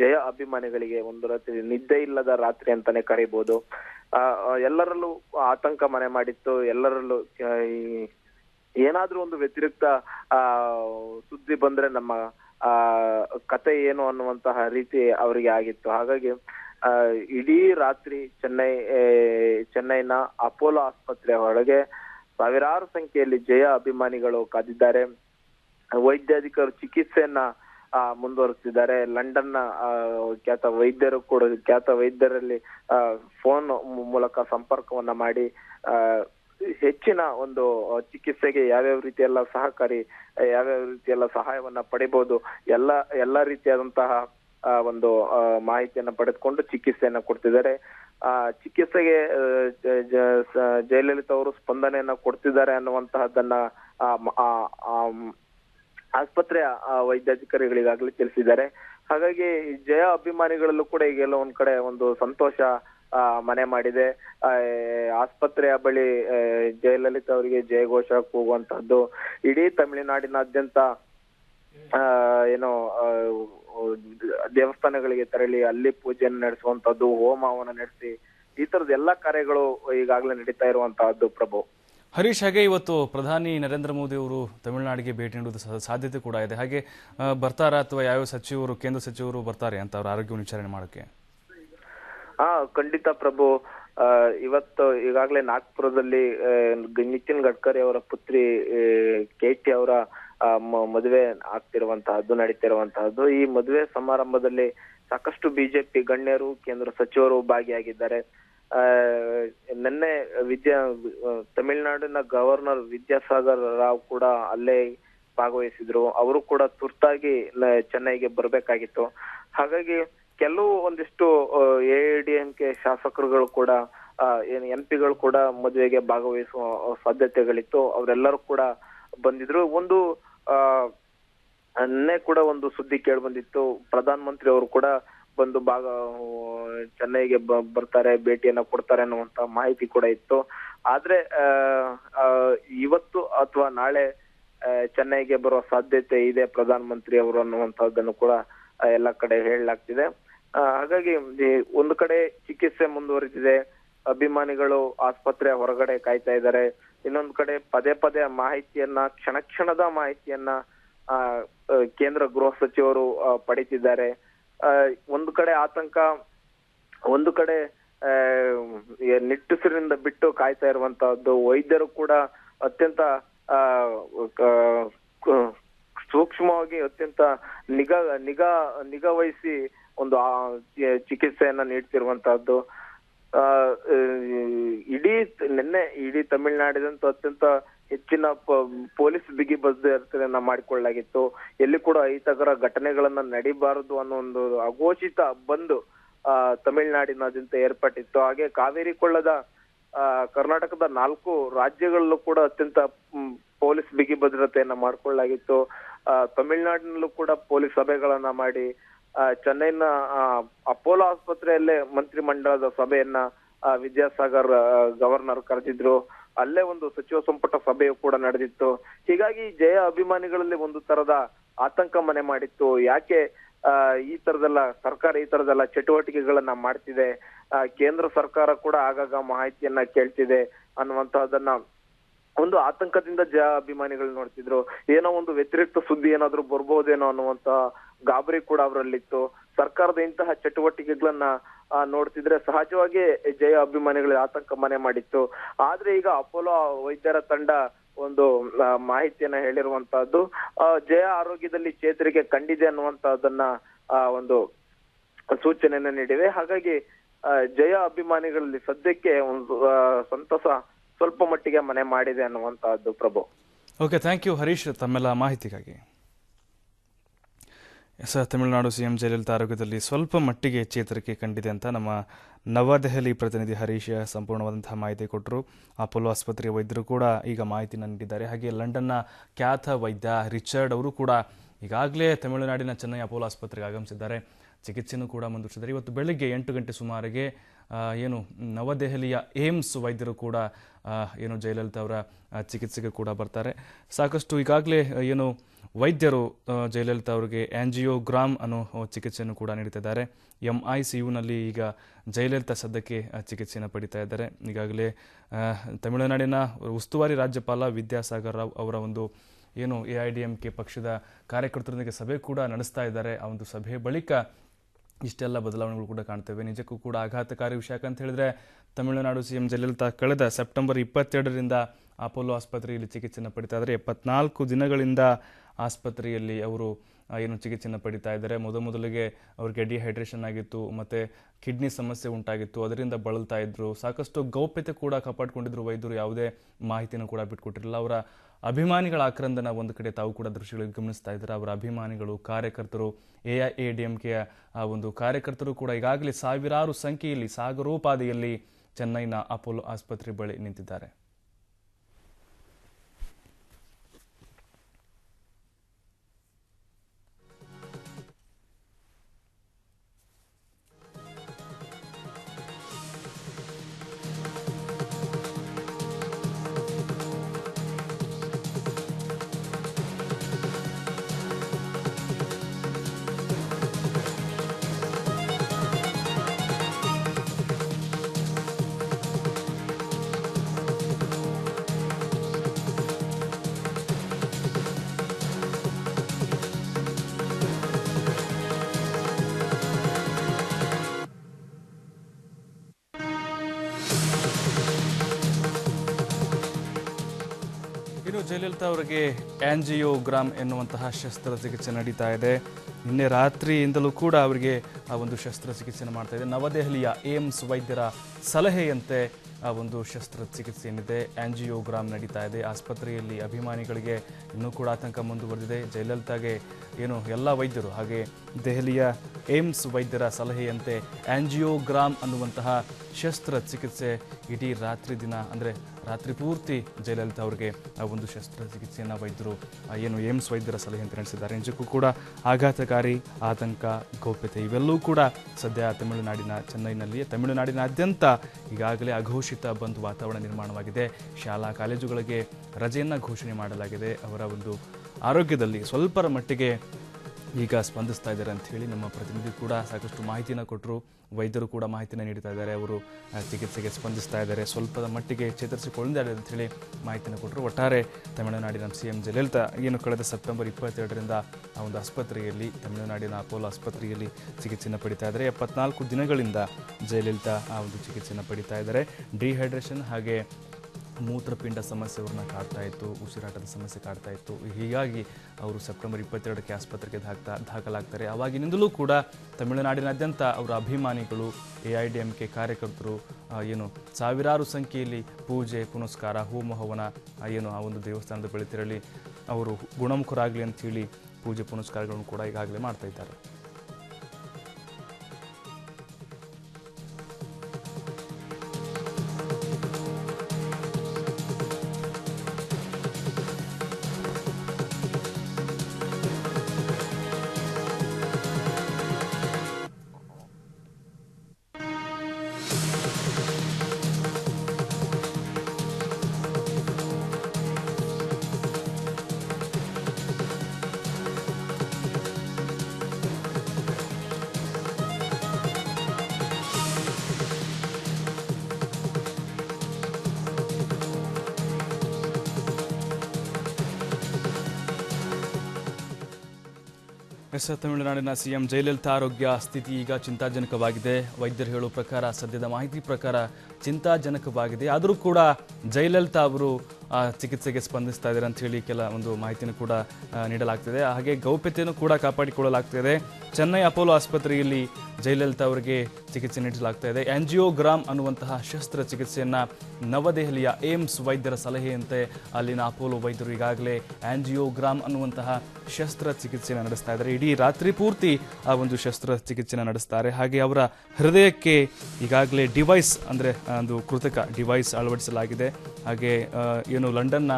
ಜಯ ಅಭಿಮಾನಿಗಳಿಗೆ ಒಂದು ರಾತ್ರಿ ನಿದ್ದೆ ಇಲ್ಲದ ರಾತ್ರಿ ಅಂತಾನೆ ಕರೀಬಹುದು ಎಲ್ಲರಲ್ಲೂ ಆತಂಕ ಮನೆ ಮಾಡಿತ್ತು. ಎಲ್ಲರಲ್ಲೂ ಏನಾದ್ರೂ ಒಂದು ವ್ಯತಿರಿಕ್ತ ಆ ಸುದ್ದಿ ಬಂದ್ರೆ ನಮ್ಮ ಆ ಕತೆ ಏನು ಅನ್ನುವಂತಹ ರೀತಿ ಅವರಿಗೆ ಆಗಿತ್ತು. ಹಾಗಾಗಿ ಇಡೀ ರಾತ್ರಿ ಚೆನ್ನೈ ಚೆನ್ನೈನ ಅಪೋಲೋ ಆಸ್ಪತ್ರೆ ಒಳಗೆ ಸಾವಿರಾರು ಸಂಖ್ಯೆಯಲ್ಲಿ ಜಯ ಅಭಿಮಾನಿಗಳು ಕಾದಿದ್ದಾರೆ. ವೈದ್ಯಾಧಿಕಾರಿ ಚಿಕಿತ್ಸೆಯನ್ನ ಆ, ಮುಂದುವರಿಸ್ತಿದ್ದಾರೆ ಲಂಡನ್ ಖ್ಯಾತ ವೈದ್ಯರು ಕೂಡ ಖ್ಯಾತ ವೈದ್ಯರಲ್ಲಿ ಫೋನ್ ಮೂಲಕ ಸಂಪರ್ಕವನ್ನ ಮಾಡಿ ಹೆಚ್ಚಿನ ಒಂದು ಚಿಕಿತ್ಸೆಗೆ ಯಾವ್ಯಾವ ರೀತಿಯೆಲ್ಲ ಸಹಕಾರಿ ಯಾವ್ಯಾವ ರೀತಿ ಎಲ್ಲ ಸಹಾಯವನ್ನ ಪಡಿಬಹುದು ಎಲ್ಲ, ಎಲ್ಲಾ ರೀತಿಯಾದಂತಹ ಒಂದು ಮಾಹಿತಿಯನ್ನ ಪಡೆದುಕೊಂಡು ಚಿಕಿತ್ಸೆಯನ್ನ ಕೊಡ್ತಿದ್ದಾರೆ. ಆ, ಚಿಕಿತ್ಸೆಗೆ ಜಯಲಲಿತಾ ಅವರು ಸ್ಪಂದನೆಯನ್ನ ಕೊಡ್ತಿದ್ದಾರೆ ಅನ್ನುವಂತಹದ್ದನ್ನ ಆಸ್ಪತ್ರೆಯ ವೈದ್ಯಾಧಿಕಾರಿಗಳಿಗಾಗಲೇ ತಿಳಿಸಿದ್ದಾರೆ. ಹಾಗಾಗಿ ಜಯ ಅಭಿಮಾನಿಗಳಲ್ಲೂ ಕೂಡ ಈಗ ಎಲ್ಲೋ ಒಂದ್ ಕಡೆ ಒಂದು ಸಂತೋಷ ಮನೆ ಮಾಡಿದೆ. ಆಸ್ಪತ್ರೆಯ ಬಳಿ ಜಯಲಲಿತಾ ಅವರಿಗೆ ಜಯಘೋಷ ಕೂಗುವಂತಹದ್ದು ಇಡೀ ತಮಿಳುನಾಡಿನಾದ್ಯಂತ ಏನು ದೇವಸ್ಥಾನಗಳಿಗೆ ತೆರಳಿ ಅಲ್ಲಿ ಪೂಜೆಯನ್ನು ನಡೆಸುವಂತದ್ದು ಹೋಮವನ್ನು ನಡೆಸಿ, ಈ ತರದ ಎಲ್ಲಾ ಕಾರ್ಯಗಳು ಈಗಾಗಲೇ ನಡೀತಾ ಇರುವಂತಹದ್ದು ಪ್ರಭು. ಹರೀಶ್, ಹಾಗೆ ಇವತ್ತು ಪ್ರಧಾನಿ ನರೇಂದ್ರ ಮೋದಿ ಅವರು ತಮಿಳುನಾಡಿಗೆ ಭೇಟಿ ನೀಡುವುದು ಸಾಧ್ಯತೆ ಕೂಡ ಇದೆ. ಹಾಗೆ ಬರ್ತಾರಾ ಅಥವಾ ಯಾವ್ಯಾವ ಸಚಿವರು, ಕೇಂದ್ರ ಸಚಿವರು ಬರ್ತಾರೆ ಅಂತ ಅವರ ಆರೋಗ್ಯವನ್ನು ವಿಚಾರಣೆ ಮಾಡೋಕ್ಕೆ? ಹಾ ಖಂಡಿತ ಪ್ರಭು. ಇವತ್ತು ಈಗಾಗಲೇ ನಾಗ್ಪುರದಲ್ಲಿ ನಿತಿನ್ ಗಡ್ಕರಿ ಅವರ ಪುತ್ರಿ ಕೆ ಟಿ ಅವರ ಮದುವೆ ಆಗ್ತಿರುವಂತಹದ್ದು, ನಡೀತಿರುವಂತಹದ್ದು. ಈ ಮದುವೆ ಸಮಾರಂಭದಲ್ಲಿ ಸಾಕಷ್ಟು ಬಿಜೆಪಿ ಗಣ್ಯರು, ಕೇಂದ್ರ ಸಚಿವರು ಭಾಗಿಯಾಗಿದ್ದಾರೆ. ನಿನ್ನೆ ವಿದ್ಯಾ ತಮಿಳುನಾಡಿನ ಗವರ್ನರ್ ವಿದ್ಯಾಸಾಗರ್ ರಾವ್ ಕೂಡ ಅಲ್ಲೇ ಭಾಗವಹಿಸಿದ್ರು. ಅವರು ಕೂಡ ತುರ್ತಾಗಿ ಚೆನ್ನೈಗೆ ಬರ್ಬೇಕಾಗಿತ್ತು. ಹಾಗಾಗಿ ಕೆಲವು ಒಂದಿಷ್ಟು ಎ ಡಿ ಎಂ ಕೆ ಶಾಸಕರುಗಳು ಕೂಡ ಏನು ಎಂ ಪಿಗಳು ಕೂಡ ಮದುವೆಗೆ ಭಾಗವಹಿಸುವ ಸಾಧ್ಯತೆಗಳಿತ್ತು. ಅವರೆಲ್ಲರೂ ಕೂಡ ಬಂದಿದ್ರು. ಒಂದು ಅನ್ನೇ ಕೂಡ ಒಂದು ಸುದ್ದಿ ಕೇಳಿ ಬಂದಿತ್ತು. ಪ್ರಧಾನ ಮಂತ್ರಿ ಅವರು ಕೂಡ ಬಂದು ಭಾಗ, ಚೆನ್ನೈಗೆ ಬರ್ತಾರೆ, ಭೇಟಿಯನ್ನ ಕೊಡ್ತಾರೆ ಅನ್ನುವಂತ ಮಾಹಿತಿ ಕೂಡ ಇತ್ತು. ಆದ್ರೆ ಇವತ್ತು ಅಥವಾ ನಾಳೆ ಚೆನ್ನೈಗೆ ಬರುವ ಸಾಧ್ಯತೆ ಇದೆ ಪ್ರಧಾನ ಮಂತ್ರಿ ಅವರು ಅನ್ನುವಂತಹದ್ದನ್ನು ಕೂಡ ಎಲ್ಲ ಕಡೆ ಹೇಳಲಾಗ್ತಿದೆ. ಹಾಗಾಗಿ ಒಂದು ಕಡೆ ಚಿಕಿತ್ಸೆ ಮುಂದುವರಿದಿದೆ. ಅಭಿಮಾನಿಗಳು ಆಸ್ಪತ್ರೆಯ ಹೊರಗಡೆ ಕಾಯ್ತಾ ಇದ್ದಾರೆ. ಇನ್ನೊಂದು ಕಡೆ ಪದೇ ಪದೇ ಮಾಹಿತಿಯನ್ನ, ಕ್ಷಣ ಕ್ಷಣದ ಮಾಹಿತಿಯನ್ನ ಕೇಂದ್ರ ಗೃಹ ಸಚಿವರು ಪಡಿತಿದ್ದಾರೆ. ಒಂದು ಕಡೆ ಆತಂಕ, ಒಂದು ಕಡೆ ನಿಟ್ಟುಸಿರಿನಿಂದ ಬಿಟ್ಟು ಕಾಯ್ತಾ ಇರುವಂತಹದ್ದು, ವೈದ್ಯರು ಕೂಡ ಅತ್ಯಂತ ಸೂಕ್ಷ್ಮವಾಗಿ ಅತ್ಯಂತ ನಿಗಾ ನಿಗಾ ನಿಗಾ ವಹಿಸಿ ಒಂದು ಚಿಕಿತ್ಸೆಯನ್ನ ನೀಡ್ತಿರುವಂತಹದ್ದು. ಇಡೀ ನಿನ್ನೆ ಇಡೀ ತಮಿಳುನಾಡಿದಂತೂ ಅತ್ಯಂತ ಹೆಚ್ಚಿನ ಪೊಲೀಸ್ ಬಿಗಿ ಭದ್ರತೆಯನ್ನ ಮಾಡಿಕೊಳ್ಳಲಾಗಿತ್ತು. ಎಲ್ಲಿ ಕೂಡ ಅಹಿತಕರ ಘಟನೆಗಳನ್ನ ನಡಿಬಾರದು ಅನ್ನೋ ಒಂದು ಅಘೋಷಿತ ಬಂದು ತಮಿಳುನಾಡಿನಾದ್ಯಂತ ಏರ್ಪಟ್ಟಿತ್ತು. ಹಾಗೆ ಕಾವೇರಿ ಕೊಳ್ಳದ ಕರ್ನಾಟಕದ ನಾಲ್ಕು ರಾಜ್ಯಗಳಲ್ಲೂ ಕೂಡ ಅತ್ಯಂತ ಪೊಲೀಸ್ ಬಿಗಿ ಭದ್ರತೆಯನ್ನ ಮಾಡ್ಕೊಳ್ಳಲಾಗಿತ್ತು. ಆ, ತಮಿಳುನಾಡಿನಲ್ಲೂ ಕೂಡ ಪೊಲೀಸ್ ಸಭೆಗಳನ್ನ ಮಾಡಿ ಚೆನ್ನೈನ ಅಪೋಲೋ ಆಸ್ಪತ್ರೆಯಲ್ಲೇ ಮಂತ್ರಿ ಮಂಡಲದ ಸಭೆಯನ್ನ ವಿದ್ಯಾಸಾಗರ್ ಗವರ್ನರ್ ಕರೆದಿದ್ರು. ಅಲ್ಲೇ ಒಂದು ಸಚಿವ ಸಂಪುಟ ಸಭೆಯು ಕೂಡ ನಡೆದಿತ್ತು. ಹೀಗಾಗಿ ಜಯ ಅಭಿಮಾನಿಗಳಲ್ಲಿ ಒಂದು ತರದ ಆತಂಕ ಮನೆ ಮಾಡಿತ್ತು. ಯಾಕೆ ಈ ತರದೆಲ್ಲ ಸರ್ಕಾರ ಈ ತರದೆಲ್ಲ ಚಟುವಟಿಕೆಗಳನ್ನ ಮಾಡ್ತಿದೆ? ಕೇಂದ್ರ ಸರ್ಕಾರ ಕೂಡ ಆಗಾಗ ಮಾಹಿತಿಯನ್ನ ಕೇಳ್ತಿದೆ ಅನ್ನುವಂತಹದನ್ನ ಒಂದು ಆತಂಕದಿಂದ ಜಯ ಅಭಿಮಾನಿಗಳು ನೋಡ್ತಿದ್ರು. ಏನೋ ಒಂದು ವ್ಯತಿರಿಕ್ತ ಸುದ್ದಿ ಏನಾದ್ರೂ ಬರ್ಬೋದೇನೋ ಅನ್ನುವಂತ ಗಾಬರಿ ಕೂಡ ಅವರಲ್ಲಿತ್ತು. ಸರ್ಕಾರದ ಇಂತಹ ಚಟುವಟಿಕೆಗಳನ್ನ ನೋಡ್ತಿದ್ರೆ ಸಹಜವಾಗಿ ಜಯ ಅಭಿಮಾನಿಗಳಿಗೆ ಆತಂಕ ಮನೆ ಮಾಡಿತ್ತು. ಆದ್ರೆ ಈಗ ಅಪೋಲೋ ವೈದ್ಯರ ತಂಡ ಒಂದು ಮಾಹಿತಿಯನ್ನ ಹೇಳಿರುವಂತಹದ್ದು ಜಯ ಆರೋಗ್ಯದಲ್ಲಿ ಚೇತರಿಕೆ ಕಂಡಿದೆ ಅನ್ನುವಂತಹದನ್ನ ಒಂದು ಸೂಚನೆಯನ್ನ ನೀಡಿವೆ. ಹಾಗಾಗಿ ಜಯ ಅಭಿಮಾನಿಗಳಲ್ಲಿ ಸದ್ಯಕ್ಕೆ ಒಂದು ಸಂತಸ ಸ್ವಲ್ಪ ಮಟ್ಟಿಗೆ ಮನೆ ಮಾಡಿದೆ ಅನ್ನುವಂತಹದ್ದು Prabhu. Okay thank you Harish ತಮ್ಮೆಲ್ಲ ಮಾಹಿತಿಗಾಗಿ. ಎಸ್ ತಮಿಳುನಾಡು ಸಿಎಂ ಜಯಲಲಿತಾ ಆರೋಗ್ಯದಲ್ಲಿ ಸ್ವಲ್ಪ ಮಟ್ಟಿಗೆ ಚೇತರಿಕೆ ಕಂಡಿದೆ ಅಂತ ನಮ್ಮ ನವದೆಹಲಿ ಪ್ರತಿನಿಧಿ ಹರೀಶ್ ಸಂಪೂರ್ಣವಾದಂತಹ ಮಾಹಿತಿ ಕೊಟ್ಟರು. ಅಪೋಲೋ ಆಸ್ಪತ್ರೆಯ ವೈದ್ಯರು ಕೂಡ ಈಗ ಮಾಹಿತಿಯನ್ನು ನೀಡಿದ್ದಾರೆ. ಹಾಗೆ ಲಂಡನ್ನ ಖ್ಯಾತ ವೈದ್ಯ ರಿಚರ್ಡ್ ಅವರು ಕೂಡ ಈಗಾಗಲೇ ತಮಿಳುನಾಡಿನ ಚೆನ್ನೈ ಅಪೋಲೋ ಆಸ್ಪತ್ರೆಗೆ ಆಗಮಿಸಿದ್ದಾರೆ. ಚಿಕಿತ್ಸೆಯನ್ನು ಕೂಡ ಮುಂದುವರಿಸಿದ್ದಾರೆ ಇವತ್ತು ಬೆಳಗ್ಗೆ ಎಂಟು ಗಂಟೆ ಸುಮಾರಿಗೆ ಏನು ನವದೆಹಲಿಯ ಏಮ್ಸ್ ವೈದ್ಯರು ಕೂಡ ಏನು ಜಯಲಲಿತಾ ಅವರ ಚಿಕಿತ್ಸೆಗೆ ಕೂಡ ಬರ್ತಾರೆ. ಸಾಕಷ್ಟು ಈಗಾಗಲೇ ಏನು ವೈದ್ಯರು ಜಯಲಲಿತಾ ಅವರಿಗೆ ಆಂಜಿಯೋಗ್ರಾಮ್ ಅನ್ನೋ ಚಿಕಿತ್ಸೆಯನ್ನು ಕೂಡ ನೀಡ್ತಿದ್ದಾರೆ ಎಂ ಐ ಸಿ ಯುನಲ್ಲಿ ಈಗ ಜಯಲಲಿತಾ ಸದ್ಯಕ್ಕೆ ಚಿಕಿತ್ಸೆಯನ್ನು ಪಡಿತಾ ಇದ್ದಾರೆ. ಈಗಾಗಲೇ ತಮಿಳುನಾಡಿನ ಉಸ್ತುವಾರಿ ರಾಜ್ಯಪಾಲ ವಿದ್ಯಾಸಾಗರ್ ರಾವ್ ಅವರ ಒಂದು, ಏನು, A I D M K ಪಕ್ಷದ ಕಾರ್ಯಕರ್ತರೊಂದಿಗೆ ಸಭೆ ಕೂಡ ನಡೆಸ್ತಾ ಇದ್ದಾರೆ. ಆ ಒಂದು ಸಭೆ ಬಳಿಕ ಇಷ್ಟೆಲ್ಲ ಬದಲಾವಣೆಗಳು ಕೂಡ ಕಾಣ್ತೇವೆ. ನಿಜಕ್ಕೂ ಕೂಡ ಆಘಾತಕಾರಿ ವಿಷಯ ಯಾಕಂತ ಹೇಳಿದ್ರೆ, ತಮಿಳುನಾಡು ಸಿಎಂ ಜಯಲಲಿತಾ ಕಳೆದ ಸೆಪ್ಟೆಂಬರ್ ಇಪ್ಪತ್ತೆರಡರಿಂದ ಅಪೋಲೋ ಆಸ್ಪತ್ರೆಯಲ್ಲಿ ಚಿಕಿತ್ಸೆಯನ್ನು ಪಡಿತಾ ಇದ್ದಾರೆ. ಎಪ್ಪತ್ನಾಲ್ಕು ದಿನಗಳಿಂದ ಆಸ್ಪತ್ರೆಯಲ್ಲಿ ಅವರು ಏನು ಚಿಕಿತ್ಸೆಯನ್ನು ಪಡಿತಾ ಇದ್ದಾರೆ. ಮೊದಮೊದಲಿಗೆ ಅವ್ರಿಗೆ ಡಿಹೈಡ್ರೇಷನ್ ಆಗಿತ್ತು, ಮತ್ತು ಕಿಡ್ನಿ ಸಮಸ್ಯೆ ಉಂಟಾಗಿತ್ತು, ಅದರಿಂದ ಬಳಲ್ತಾ ಇದ್ದರು ಸಾಕಷ್ಟು ಗೌಪ್ಯತೆ ಕೂಡ ಕಾಪಾಡಿಕೊಂಡಿದ್ರು ವೈದ್ಯರು. ಯಾವುದೇ ಮಾಹಿತಿಯನ್ನು ಕೂಡ ಬಿಟ್ಕೊಟ್ಟಿರಲಿಲ್ಲ. ಅವರ ಅಭಿಮಾನಿಗಳ ಆಕ್ರಂದನ ಒಂದು ಕಡೆ ತಾವು ಕೂಡ ದೃಶ್ಯಗಳಿಗೆ ಗಮನಿಸ್ತಾ ಇದ್ದಾರೆ. ಅವರ ಅಭಿಮಾನಿಗಳು, ಕಾರ್ಯಕರ್ತರು A I A D M ಕೆಯ ಆ, ಒಂದು ಕಾರ್ಯಕರ್ತರು ಕೂಡ ಈಗಾಗಲೇ ಸಾವಿರಾರು ಸಂಖ್ಯೆಯಲ್ಲಿ ಸಾಗರೋಪಾದಿಯಲ್ಲಿ ಚೆನ್ನೈನ ಅಪೋಲೋ ಆಸ್ಪತ್ರೆ ಬಳಿ ನಿಂತಿದ್ದಾರೆ. ಜಯಲಲಿತಾ ಅವರಿಗೆ ಆಂಜಿಯೋಗ್ರಾಮ್ ಎನ್ನುವಂತಹ ಶಸ್ತ್ರಚಿಕಿತ್ಸೆ ನಡೀತಾ ಇದೆ. ನಿನ್ನೆ ರಾತ್ರಿಯಿಂದಲೂ ಕೂಡ ಅವರಿಗೆ ಆ ಒಂದು ಶಸ್ತ್ರಚಿಕಿತ್ಸೆಯನ್ನು ಮಾಡ್ತಾ ಇದೆ. ನವದೆಹಲಿಯ ಏಮ್ಸ್ ವೈದ್ಯರ ಸಲಹೆಯಂತೆ ಆ ಒಂದು ಶಸ್ತ್ರಚಿಕಿತ್ಸೆ ಏನಿದೆ ಆಂಜಿಯೋಗ್ರಾಮ್ ನಡೀತಾ ಇದೆ. ಆಸ್ಪತ್ರೆಯಲ್ಲಿ ಅಭಿಮಾನಿಗಳಿಗೆ ಇನ್ನೂ ಕೂಡ ಆತಂಕ ಮುಂದುವರೆದಿದೆ. ಜಯಲಲಿತಾಗೆ ಏನು ಎಲ್ಲ ವೈದ್ಯರು, ಹಾಗೆ ದೆಹಲಿಯ ಏಮ್ಸ್ ವೈದ್ಯರ ಸಲಹೆಯಂತೆ ಆಂಜಿಯೋಗ್ರಾಮ್ ಅನ್ನುವಂತಹ ಶಸ್ತ್ರಚಿಕಿತ್ಸೆ ಇಡೀ ರಾತ್ರಿ ದಿನ, ಅಂದರೆ ರಾತ್ರಿ ಪೂರ್ತಿ ಜಯಲಲಿತಾ ಅವರಿಗೆ ಆ ಒಂದು ಶಸ್ತ್ರಚಿಕಿತ್ಸೆಯನ್ನು ವೈದ್ಯರು ಏನು ಏಮ್ಸ್ ವೈದ್ಯರ ಸಲಹೆಯಂತೆ ನಡೆಸಿದ್ದಾರೆ ನಿಜಕ್ಕೂ ಕೂಡ ಆಘಾತಕಾರಿ ಆತಂಕ, ಗೌಪ್ಯತೆ ಇವೆಲ್ಲವೂ ಕೂಡ ಸದ್ಯ ತಮಿಳುನಾಡಿನ ಚೆನ್ನೈನಲ್ಲಿ ತಮಿಳುನಾಡಿನಾದ್ಯಂತ ಈಗಾಗಲೇ ಅಘೋಷಿತ ಬಂದ್ ವಾತಾವರಣ ನಿರ್ಮಾಣವಾಗಿದೆ. ಶಾಲಾ ಕಾಲೇಜುಗಳಿಗೆ ರಜೆಯನ್ನು ಘೋಷಣೆ ಮಾಡಲಾಗಿದೆ. ಅವರ ಒಂದು ಆರೋಗ್ಯದಲ್ಲಿ ಸ್ವಲ್ಪರ ಮಟ್ಟಿಗೆ ಈಗ ಸ್ಪಂದಿಸ್ತಾ ಇದ್ದಾರೆ ಅಂತ ಹೇಳಿ ನಮ್ಮ ಪ್ರತಿನಿಧಿ ಕೂಡ ಸಾಕಷ್ಟು ಮಾಹಿತಿನ ಕೊಟ್ಟರು ವೈದ್ಯರು ಕೂಡ ಮಾಹಿತಿನ ನೀಡ್ತಾ ಇದ್ದಾರೆ. ಅವರು ಚಿಕಿತ್ಸೆಗೆ ಸ್ಪಂದಿಸ್ತಾ ಇದ್ದಾರೆ. ಸ್ವಲ್ಪದ ಮಟ್ಟಿಗೆ ಚೇತರಿಸಿಕೊಂಡಿದ್ದಾರೆ ಅಂತ ಹೇಳಿ ಮಾಹಿತಿನ ಕೊಟ್ಟರು ಒಟ್ಟಾರೆ ತಮಿಳುನಾಡಿನ ಸಿ ಎಂ ಜಯಲಲಿತಾ ಏನು ಕಳೆದ ಸೆಪ್ಟೆಂಬರ್ ಇಪ್ಪತ್ತೆರಡರಿಂದ ಆ ಒಂದು ಆಸ್ಪತ್ರೆಯಲ್ಲಿ, ತಮಿಳುನಾಡಿನ ಅಪೋಲೋ ಆಸ್ಪತ್ರೆಯಲ್ಲಿ ಚಿಕಿತ್ಸೆಯನ್ನು ಪಡಿತಾ ಇದ್ದಾರೆ. ಎಪ್ಪತ್ನಾಲ್ಕು ದಿನಗಳಿಂದ ಜಯಲಲಿತಾ ಆ ಒಂದು ಚಿಕಿತ್ಸೆಯನ್ನು ಪಡಿತಾ ಇದ್ದಾರೆ. ಡಿಹೈಡ್ರೇಷನ್ ಹಾಗೆ ಮೂತ್ರಪಿಂಡ ಸಮಸ್ಯೆ ಅವ್ರನ್ನ ಕಾಡ್ತಾ ಇತ್ತು, ಉಸಿರಾಟದ ಸಮಸ್ಯೆ ಕಾಡ್ತಾ ಇತ್ತು. ಹೀಗಾಗಿ ಅವರು ಸೆಪ್ಟೆಂಬರ್ ಇಪ್ಪತ್ತೆರಡಕ್ಕೆ ಆಸ್ಪತ್ರೆಗೆ ದಾಖ ದಾಖಲಾಗ್ತಾರೆ. ಆವಾಗಿನಿಂದಲೂ ಕೂಡ ತಮಿಳುನಾಡಿನಾದ್ಯಂತ ಅವರ ಅಭಿಮಾನಿಗಳು, A I D M K ಕಾರ್ಯಕರ್ತರು ಏನು ಸಾವಿರಾರು ಸಂಖ್ಯೆಯಲ್ಲಿ ಪೂಜೆ, ಪುನಸ್ಕಾರ ಹೋಮ ಹವನ ಏನು ಆ ಒಂದು ದೇವಸ್ಥಾನದ ಬೆಳಿತಿರಲಿ ಅವರು ಗುಣಮುಖರಾಗಲಿ ಅಂತೇಳಿ ಪೂಜೆ, ಪುನಸ್ಕಾರಗಳನ್ನು ಕೂಡ ಈಗಾಗಲೇ ಮಾಡ್ತಾ ಇದ್ದಾರೆ. ಎಸ್ ತಮಿಳುನಾಡಿನ ಸಿಎಂ ಜಯಲಲಿತಾ ಆರೋಗ್ಯ ಸ್ಥಿತಿ ಈಗ ಚಿಂತಾಜನಕವಾಗಿದೆ. ವೈದ್ಯರು ಹೇಳುವ ಪ್ರಕಾರ, ಸದ್ಯದ ಮಾಹಿತಿ ಪ್ರಕಾರ ಚಿಂತಾಜನಕವಾಗಿದೆ. ಆದರೂ ಕೂಡ ಜಯಲಲಿತಾ ಅವರು ಚಿಕಿತ್ಸೆಗೆ ಸ್ಪಂದಿಸ್ತಾ ಇದ್ದಾರೆ ಅಂತ ಹೇಳಿ ಕೆಲ ಒಂದು ಮಾಹಿತಿಯನ್ನು ಕೂಡ ನೀಡಲಾಗ್ತಿದೆ. ಹಾಗೆ ಗೌಪ್ಯತೆಯನ್ನು ಕೂಡ ಕಾಪಾಡಿಕೊಳ್ಳಲಾಗ್ತಿದೆ. ಚೆನ್ನೈ ಅಪೋಲೋ ಆಸ್ಪತ್ರೆಯಲ್ಲಿ ಜಯಲಲಿತಾ ಅವರಿಗೆ ಚಿಕಿತ್ಸೆ ನೀಡಲಾಗ್ತಾ ಇದೆ. ಆಂಜಿಯೋಗ್ರಾಮ್ ಅನ್ನುವಂತಹ ಶಸ್ತ್ರಚಿಕಿತ್ಸೆಯನ್ನ ನವದೆಹಲಿಯ ಏಮ್ಸ್ ವೈದ್ಯರ ಸಲಹೆಯಂತೆ ಅಲ್ಲಿನ ಅಪೋಲೋ ವೈದ್ಯರು ಈಗಾಗಲೇ ಆಂಜಿಯೋಗ್ರಾಮ್ ಅನ್ನುವಂತಹ ಶಸ್ತ್ರಚಿಕಿತ್ಸೆಯನ್ನು ನಡೆಸ್ತಾ ಇದ್ದಾರೆ. ಇಡೀ ರಾತ್ರಿ ಪೂರ್ತಿ ಆ ಒಂದು ಶಸ್ತ್ರಚಿಕಿತ್ಸೆಯನ್ನು ನಡೆಸ್ತಾರೆ. ಹಾಗೆ ಅವರ ಹೃದಯಕ್ಕೆ ಈಗಾಗಲೇ ಡಿವೈಸ್ ಅಂದರೆ ಒಂದು ಕೃತಕ ಡಿವೈಸ್ ಅಳವಡಿಸಲಾಗಿದೆ. ಹಾಗೆ ಏನು ಲಂಡನ್ನ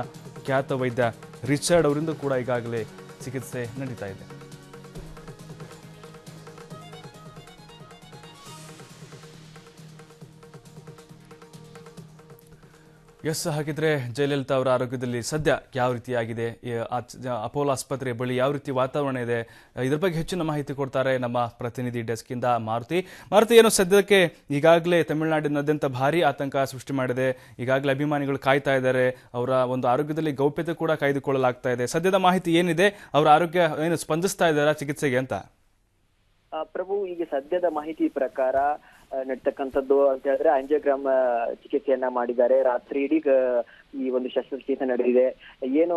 ಖ್ಯಾತ ವೈದ್ಯ ರಿಚರ್ಡ್ ಅವರಿಂದ ಕೂಡ ಈಗಾಗಲೇ ಚಿಕಿತ್ಸೆ ನಡೀತಾ ಇದೆ. ಎಸ್ ಹಾಗಿದ್ರೆ ಜಯಲಲಿತಾ ಅವರ ಆರೋಗ್ಯದಲ್ಲಿ ಸದ್ಯ ಯಾವ ರೀತಿಯಾಗಿದೆ? ಆಗಿದೆ ಆ- ಜ- ಅಪೋಲೋ ಆಸ್ಪತ್ರೆ ಬಳಿ ಯಾವ ರೀತಿ ವಾತಾವರಣ ಇದೆ? ಇದ್ರ ಬಗ್ಗೆ ಹೆಚ್ಚಿನ ಮಾಹಿತಿ ಕೊಡ್ತಾರೆ ನಮ್ಮ ಪ್ರತಿನಿಧಿ ಡೆಸ್ಕ್ ಇಂದ ಮಾರುತಿ. ಮಾರುತಿ, ಏನು ಸದ್ಯಕ್ಕೆ ಈಗಾಗಲೇ ತಮಿಳುನಾಡಿನಾದ್ಯಂತ ಭಾರಿ ಆತಂಕ ಸೃಷ್ಟಿ ಮಾಡಿದೆ. ಈಗಾಗಲೇ ಅಭಿಮಾನಿಗಳು ಕಾಯ್ತಾ ಇದ್ದಾರೆ. ಅವರ ಒಂದು ಆರೋಗ್ಯದಲ್ಲಿ ಗೌಪ್ಯತೆ ಕೂಡ ಕಾಯ್ದುಕೊಳ್ಳಲಾಗ್ತಾ ಇದೆ. ಸದ್ಯದ ಮಾಹಿತಿ ಏನಿದೆ? ಅವರ ಆರೋಗ್ಯ ಏನು ಸ್ಪಂದಿಸ್ತಾ ಇದ್ದಾರಾ ಚಿಕಿತ್ಸೆಗೆ ಅಂತ? ಪ್ರಭು, ಈಗ ಸದ್ಯದ ಮಾಹಿತಿ ಪ್ರಕಾರ ನಡ್ತಕ್ಕಂಥದ್ದು ಅಂತ ಹೇಳಿದ್ರೆ ಆಂಜಿಯೋಗ್ರಾಮ್ ಚಿಕಿತ್ಸೆಯನ್ನ ಮಾಡಿದ್ದಾರೆ. ರಾತ್ರಿ ಇಡೀ ಈ ಒಂದು ಶಸ್ತ್ರಚಿಕಿತ್ಸೆ ನಡೆದಿದೆ. ಏನು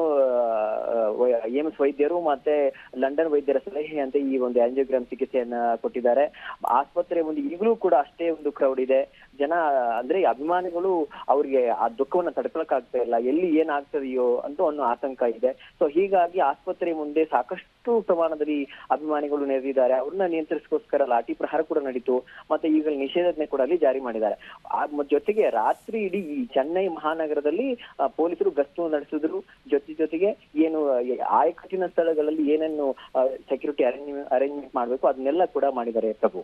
ಏಮ್ಸ್ ವೈದ್ಯರು ಮತ್ತೆ ಲಂಡನ್ ವೈದ್ಯರ ಸಲಹೆಯಂತೆ ಈ ಒಂದು ಆಂಜಿಯೋಗ್ರಾಮ್ ಚಿಕಿತ್ಸೆಯನ್ನ ಕೊಟ್ಟಿದ್ದಾರೆ. ಆಸ್ಪತ್ರೆ ಮುಂದೆ ಈಗಲೂ ಕೂಡ ಅಷ್ಟೇ ಒಂದು ಕ್ರೌಡ್ ಇದೆ. ಜನ, ಅಂದ್ರೆ ಅಭಿಮಾನಿಗಳು ಅವ್ರಿಗೆ ಆ ದುಃಖವನ್ನ ತಡ್ಕೊಳಕ್ ಆಗ್ತಾ ಇಲ್ಲ, ಎಲ್ಲಿ ಏನಾಗ್ತದೆಯೋ ಅಂತ ಒಂದು ಆತಂಕ ಇದೆ. ಸೊ ಹೀಗಾಗಿ ಆಸ್ಪತ್ರೆ ಮುಂದೆ ಸಾಕಷ್ಟು ಪ್ರಮಾಣದಲ್ಲಿ ಅಭಿಮಾನಿಗಳು ನೆರೆದಿದ್ದಾರೆ. ಅವ್ರನ್ನ ನಿಯಂತ್ರಿಸೋಸ್ಕರ ಲಾಠಿ ಪ್ರಹಾರ ಕೂಡ ನಡೀತು. ಮತ್ತೆ ಈಗ ನಿಷೇಧಾಜ್ಞೆ ಕೂಡ ಅಲ್ಲಿ ಜಾರಿ ಮಾಡಿದ್ದಾರೆ. ಜೊತೆಗೆ ರಾತ್ರಿ ಇಡೀ ಈ ಚೆನ್ನೈ ಮಹಾನಗರದಲ್ಲಿ ಪೊಲೀಸರು ಗಸ್ತು ನಡೆಸಿದ್ರು. ಜೊತೆ ಜೊತೆಗೆ ಏನು ಆಯಕಟ್ಟಿನ ಸ್ಥಳಗಳಲ್ಲಿ ಏನೇನು ಸೆಕ್ಯೂರಿಟಿ ಅರೇಂಜ್ ಅರೇಂಜ್ಮೆಂಟ್ ಮಾಡ್ಬೇಕು, ಅದನ್ನೆಲ್ಲ ಕೂಡ ಮಾಡಿದ್ದಾರೆ ಪ್ರಭು.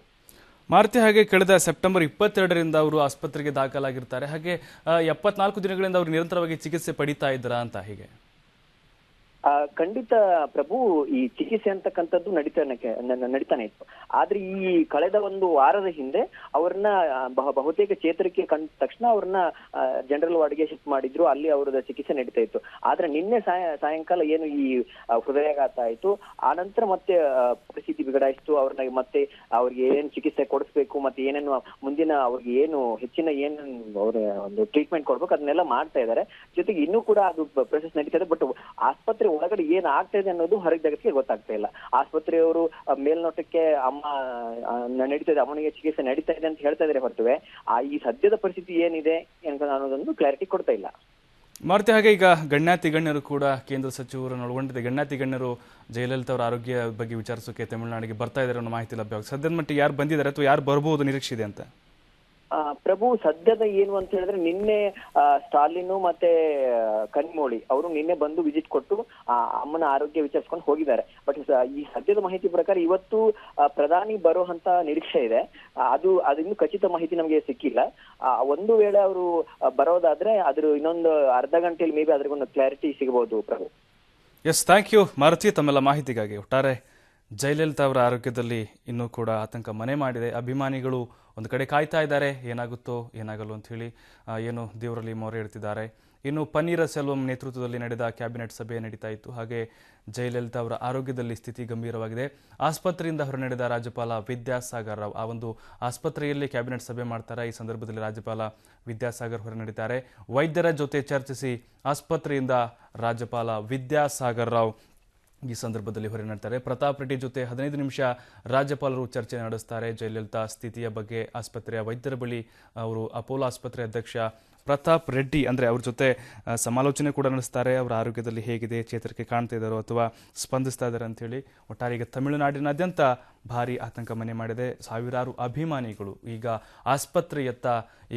ಮಾರುತಿ ಹಾಗೆ ಕಳೆದ ಸೆಪ್ಟೆಂಬರ್ ಇಪ್ಪತ್ತೆರಡರಿಂದ ಅವರು ಆಸ್ಪತ್ರೆಗೆ ದಾಖಲಾಗಿರ್ತಾರೆ. ಹಾಗೆ ಎಪ್ಪತ್ನಾಲ್ಕು ದಿನಗಳಿಂದ ಅವರು ನಿರಂತರವಾಗಿ ಚಿಕಿತ್ಸೆ ಪಡಿತಾ ಇದ್ದಾರಾ ಅಂತ ಹೀಗೆ? ಖಂಡಿತ ಪ್ರಭು, ಈ ಚಿಕಿತ್ಸೆ ಅಂತಕ್ಕಂಥದ್ದು ನಡೀತಾನೆ ನ- ನಡೀತಾನೆ ಇತ್ತು. ಆದ್ರೆ ಈ ಕಳೆದ ಒಂದು ವಾರದ ಹಿಂದೆ ಅವ್ರನ್ನ ಬಹುತೇಕ ಚೇತರಿಕೆ ಕಂಡ ತಕ್ಷಣ ಅವ್ರನ್ನ ಜನರಲ್ ವಾರ್ಡ್ಗೆ ಶಿಫ್ಟ್ ಮಾಡಿದ್ರು, ಅಲ್ಲಿ ಅವ್ರದ ಚಿಕಿತ್ಸೆ ನಡೀತಾ ಇತ್ತು. ಆದ್ರೆ ನಿನ್ನೆ ಸಾಯ, ಸಾಯಂಕಾಲ ಏನು ಈ ಹೃದಯಾಘಾತ ಆಯ್ತು, ಆ ನಂತರ ಮತ್ತೆ ಪರಿಸ್ಥಿತಿ ಬಿಗಡಾಯಿಸ್ತು, ಅವ್ರನ್ನ ಮತ್ತೆ ಅವ್ರಿಗೆ ಏನ್ ಚಿಕಿತ್ಸೆ ಕೊಡಿಸ್ಬೇಕು, ಮತ್ತೆ ಏನೇನು ಮುಂದಿನ ಅವ್ರಿಗೆ ಏನು ಹೆಚ್ಚಿನ ಏನು ಅವ್ರ ಒಂದು ಟ್ರೀಟ್ಮೆಂಟ್ ಕೊಡ್ಬೇಕು, ಅದನ್ನೆಲ್ಲ ಮಾಡ್ತಾ ಇದ್ದಾರೆ. ಜೊತೆಗೆ ಇನ್ನೂ ಕೂಡ ಅದು ಪ್ರೊಸೆಸ್ ನಡೀತಾ ಇದೆ, ಬಟ್ ಆಸ್ಪತ್ರೆ ಒಳಗಡೆ ಏನ್ ಆಗ್ತಾ ಇದೆ ಅನ್ನೋದು ಹೊರಗೆ ಜಗತ್ತಿಗೆ ಗೊತ್ತಾಗ್ತಾ ಇಲ್ಲ. ಆಸ್ಪತ್ರೆಯವರು ಮೇಲ್ನೋಟಕ್ಕೆ ಅಮ್ಮ ನಡೀತಾ ಇದೆ ಅಮ್ಮನಿಗೆ ಚಿಕಿತ್ಸೆ ನಡೀತಾ ಇದೆ ಅಂತ ಹೇಳ್ತಾ ಇದ್ರೆ ಹೊರತುವೆ. ಆ, ಈ ಸದ್ಯದ ಪರಿಸ್ಥಿತಿ ಏನಿದೆ ಅನ್ನೋದೊಂದು ಕ್ಲಾರಿಟಿ ಕೊಡ್ತಾ ಇಲ್ಲ. ಮಾರುತಿ, ಹಾಗೆ ಈಗ ಗಣ್ಯಾತಿ ಗಣ್ಯರು ಕೂಡ ಕೇಂದ್ರ ಸಚಿವರನ್ನು ಒಳಗೊಂಡಿದೆ. ಗಣ್ಯಾತಿ ಗಣ್ಯರು ಜಯಲಲಿತಾ ಅವರ ಆರೋಗ್ಯ ಬಗ್ಗೆ ವಿಚಾರಿಸೋಕೆ ತಮಿಳುನಾಡಿಗೆ ಬರ್ತಾ ಇದ್ದಾರೆ ಅನ್ನೋ ಮಾಹಿತಿ ಲಭ್ಯವಾಗುತ್ತೆ ಸದ್ಯದ ಮಟ್ಟಿಗೆ ಯಾರು ಬಂದಿದ್ದಾರೆ ಅಥವಾ ಯಾರು ಬರಬಹುದು ನಿರೀಕ್ಷೆ ಇದೆ ಅಂತ? ಪ್ರಭು, ಸದ್ಯದ ಏನು ಅಂತ ಹೇಳಿದ್ರೆ ನಿನ್ನೆ ಸ್ಟಾಲಿನ್ ಮತ್ತೆ ಕನ್ಮೋಳಿ ಅವರು ನಿನ್ನೆ ಬಂದು ವಿಸಿಟ್ ಕೊಟ್ಟು, ಆ, ಅಮ್ಮನ ಆರೋಗ್ಯ ವಿಚಾರಿಸ್ಕೊಂಡು ಹೋಗಿದ್ದಾರೆ. ಬಟ್ ಈ ಸದ್ಯದ ಮಾಹಿತಿ ಪ್ರಕಾರ ಇವತ್ತು ಪ್ರಧಾನಿ ಬರೋ ಅಂತ ನಿರೀಕ್ಷೆ ಇದೆ. ಅದು, ಅದಿನ್ನು ಖಚಿತ ಮಾಹಿತಿ ನಮಗೆ ಸಿಕ್ಕಿಲ್ಲ. ಒಂದು ವೇಳೆ ಅವರು ಬರೋದಾದ್ರೆ ಅದ್ರ ಇನ್ನೊಂದು ಅರ್ಧ ಗಂಟೆಯಲ್ಲಿ ಮೇ ಬಿ ಅದ್ರಿಗೊಂದು ಕ್ಲಾರಿಟಿ ಸಿಗಬಹುದು Prabhu. Yes thank you Maruti, ತಮ್ಮೆಲ್ಲ ಮಾಹಿತಿಗಾಗಿ. ಒಟ್ಟಾರೆ ಜಯಲಲಿತಾ ಅವರ ಆರೋಗ್ಯದಲ್ಲಿ ಇನ್ನೂ ಕೂಡ ಆತಂಕ ಮನೆ ಮಾಡಿದೆ. ಅಭಿಮಾನಿಗಳು ಒಂದು ಕಡೆ ಕಾಯ್ತಾ ಇದ್ದಾರೆ. ಏನಾಗುತ್ತೋ ಏನಾಗಲ್ಲೋ ಅಂತ ಹೇಳಿ ಏನು ದೇವರಲ್ಲಿ ಮೊರೆ ಇಡ್ತಿದ್ದಾರೆ ಇನ್ನು ಪನ್ನೀರ ಸೆಲ್ವಂ ನೇತೃತ್ವದಲ್ಲಿ ನಡೆದ ಕ್ಯಾಬಿನೆಟ್ ಸಭೆ ನಡೀತಾ ಇತ್ತು. ಹಾಗೆ ಜಯಲಲಿತಾ ಅವರ ಆರೋಗ್ಯದಲ್ಲಿ ಸ್ಥಿತಿ ಗಂಭೀರವಾಗಿದೆ. ಆಸ್ಪತ್ರೆಯಿಂದ ಹೊರ ನಡೆದ ರಾಜ್ಯಪಾಲ ವಿದ್ಯಾಸಾಗರ್ ರಾವ್, ಆ ಒಂದು ಆಸ್ಪತ್ರೆಯಲ್ಲಿ ಕ್ಯಾಬಿನೆಟ್ ಸಭೆ ಮಾಡ್ತಾರೆ? ಈ ಸಂದರ್ಭದಲ್ಲಿ ರಾಜ್ಯಪಾಲ ವಿದ್ಯಾಸಾಗರ್ ಹೊರ ನಡೀತಾರೆ ವೈದ್ಯರ ಜೊತೆ ಚರ್ಚಿಸಿ ಆಸ್ಪತ್ರೆಯಿಂದ ರಾಜ್ಯಪಾಲ ವಿದ್ಯಾಸಾಗರ್ ರಾವ್ ಈ ಸಂದರ್ಭದಲ್ಲಿ ಹೊರ ನಡ್ತಾರೆ. ಪ್ರತಾಪ್ ರೆಡ್ಡಿ ಜೊತೆ ಹದಿನೈದು ನಿಮಿಷ ರಾಜ್ಯಪಾಲರು ಚರ್ಚೆ ನಡೆಸ್ತಾರೆ. ಜಯಲಲಿತಾ ಸ್ಥಿತಿಯ ಬಗ್ಗೆ ಆಸ್ಪತ್ರೆಯ ವೈದ್ಯರ ಬಳಿ ಅವರು ಅಪೋಲೋ ಆಸ್ಪತ್ರೆ ಅಧ್ಯಕ್ಷ ಪ್ರತಾಪ್ ರೆಡ್ಡಿ ಅಂದರೆ ಅವ್ರ ಜೊತೆ ಸಮಾಲೋಚನೆ ಕೂಡ ನಡೆಸ್ತಾರೆ. ಅವರ ಆರೋಗ್ಯದಲ್ಲಿ ಹೇಗಿದೆ, ಚೇತರಿಕೆ ಕಾಣ್ತಾ ಇದ್ದಾರೋ ಅಥವಾ ಸ್ಪಂದಿಸ್ತಾ ಇದ್ದಾರೆ ಅಂಥೇಳಿ ಒಟ್ಟಾರೆ ಈಗ ತಮಿಳುನಾಡಿನಾದ್ಯಂತ ಭಾರಿ ಆತಂಕ ಮನೆ ಮಾಡಿದೆ. ಸಾವಿರಾರು ಅಭಿಮಾನಿಗಳು ಈಗ ಆಸ್ಪತ್ರೆಯತ್ತ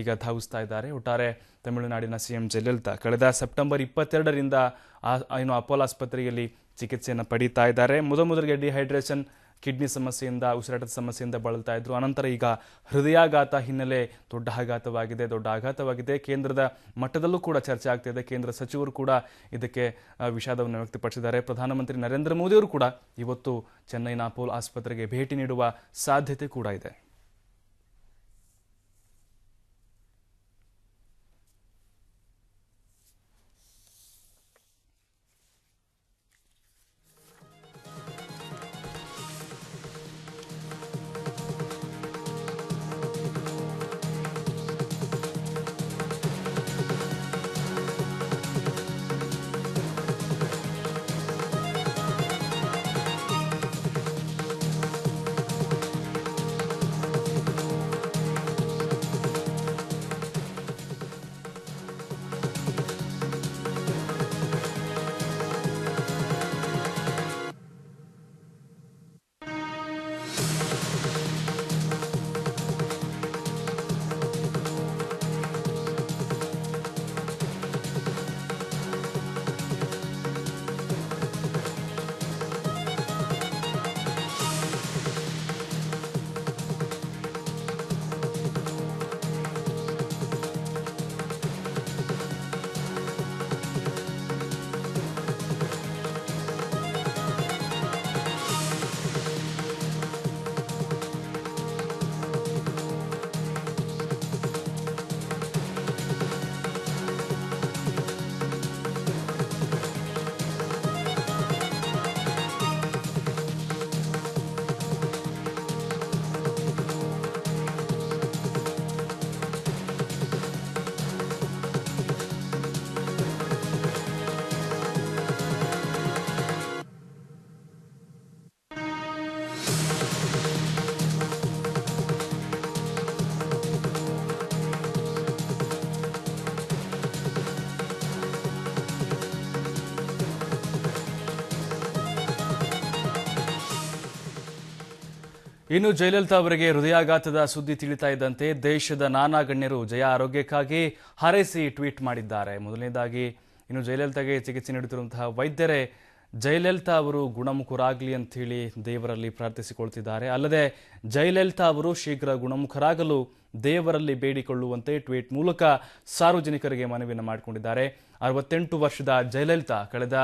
ಈಗ ಧಾವಿಸ್ತಾ ಇದ್ದಾರೆ. ಒಟ್ಟಾರೆ ತಮಿಳುನಾಡಿನ ಸಿ ಎಂ ಜಯಲಲಿತಾ, ಕಳೆದ ಸೆಪ್ಟೆಂಬರ್ ಇಪ್ಪತ್ತೆರಡರಿಂದ ಏನು ಅಪೋಲೋ ಆಸ್ಪತ್ರೆಯಲ್ಲಿ ಚಿಕಿತ್ಸೆಯನ್ನು ಪಡೀತಾ ಇದ್ದಾರೆ. ಮೊದಮೊದಲಿಗೆ ಡಿಹೈಡ್ರೇಷನ್ ಕಿಡ್ನಿ ಸಮಸ್ಯೆಯಿಂದ, ಉಸಿರಾಟದ ಸಮಸ್ಯೆಯಿಂದ ಬಳಲ್ತಾ ಇದ್ರು. ಅನಂತರ ಈಗ ಹೃದಯಾಘಾತ ಹಿನ್ನೆಲೆ ದೊಡ್ಡ ಆಘಾತವಾಗಿದೆ ದೊಡ್ಡ ಆಘಾತವಾಗಿದೆ. ಕೇಂದ್ರದ ಮಟ್ಟದಲ್ಲೂ ಕೂಡ ಚರ್ಚೆ ಆಗ್ತಿದೆ ಕೇಂದ್ರ ಸಚಿವರು ಕೂಡ ಇದಕ್ಕೆ ವಿಷಾದವನ್ನು ವ್ಯಕ್ತಪಡಿಸಿದ್ದಾರೆ. ಪ್ರಧಾನಮಂತ್ರಿ ನರೇಂದ್ರ ಮೋದಿಯವರು ಕೂಡ ಇವತ್ತು ಚೆನ್ನೈನ ಅಪೋಲ್ ಆಸ್ಪತ್ರೆಗೆ ಭೇಟಿ ನೀಡುವ ಸಾಧ್ಯತೆ ಕೂಡ ಇದೆ. ಇನ್ನು ಜಯಲಲಿತಾ ಅವರಿಗೆ ಹೃದಯಾಘಾತದ ಸುದ್ದಿ ತಿಳಿತಾ ಇದ್ದಂತೆ ದೇಶದ ನಾನಾ ಗಣ್ಯರು ಜಯ ಆರೋಗ್ಯಕ್ಕಾಗಿ ಹಾರೈಸಿ ಟ್ವೀಟ್ ಮಾಡಿದ್ದಾರೆ. ಮೊದಲನೇದಾಗಿ, ಇನ್ನು ಜಯಲಲಿತಾಗೆ ಚಿಕಿತ್ಸೆ ನೀಡುತ್ತಿರುವಂತಹ ವೈದ್ಯರೇ, ಜಯಲಲಿತಾ ಅವರು ಗುಣಮುಖರಾಗಲಿ ಅಂಥೇಳಿ ದೇವರಲ್ಲಿ ಪ್ರಾರ್ಥಿಸಿಕೊಳ್ತಿದ್ದಾರೆ. ಅಲ್ಲದೆ, ಜಯಲಲಿತಾ ಅವರು ಶೀಘ್ರ ಗುಣಮುಖರಾಗಲು ದೇವರಲ್ಲಿ ಬೇಡಿಕೊಳ್ಳುವಂತೆ ಟ್ವೀಟ್ ಮೂಲಕ ಸಾರ್ವಜನಿಕರಿಗೆ ಮನವಿಯನ್ನು ಮಾಡಿಕೊಂಡಿದ್ದಾರೆ. ಅರವತ್ತೆಂಟು ವರ್ಷದ ಜಯಲಲಿತಾ ಕಳೆದ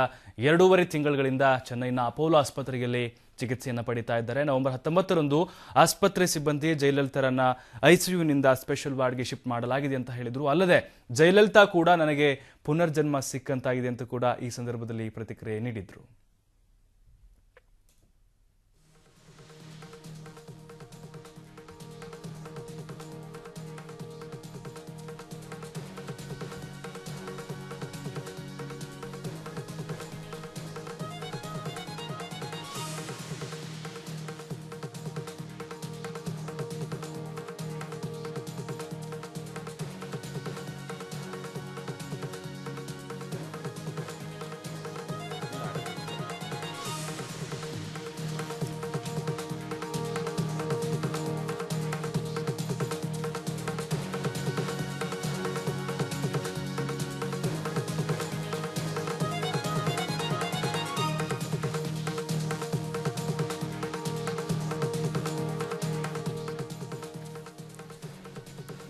ಎರಡೂವರೆ ತಿಂಗಳುಗಳಿಂದ ಚೆನ್ನೈನ ಅಪೋಲೋ ಆಸ್ಪತ್ರೆಯಲ್ಲಿ ಚಿಕಿತ್ಸೆಯನ್ನು ಪಡಿತಾ ಇದ್ದಾರೆ. ನವೆಂಬರ್ ಹತ್ತೊಂಬತ್ತರಂದು ಆಸ್ಪತ್ರೆ ಸಿಬ್ಬಂದಿ ಜಯಲಲಿತಾರನ್ನ ಐಸಿಯುನಿಂದ ಸ್ಪೆಷಲ್ ವಾರ್ಡ್ಗೆ ಶಿಫ್ಟ್ ಮಾಡಲಾಗಿದೆ ಅಂತ ಹೇಳಿದರು. ಅಲ್ಲದೆ ಜಯಲಲಿತಾ ಕೂಡ ನನಗೆ ಪುನರ್ಜನ್ಮ ಸಿಕ್ಕಂತಾಗಿದೆ ಅಂತ ಕೂಡ ಈ ಸಂದರ್ಭದಲ್ಲಿ ಪ್ರತಿಕ್ರಿಯೆ ನೀಡಿದ್ರು.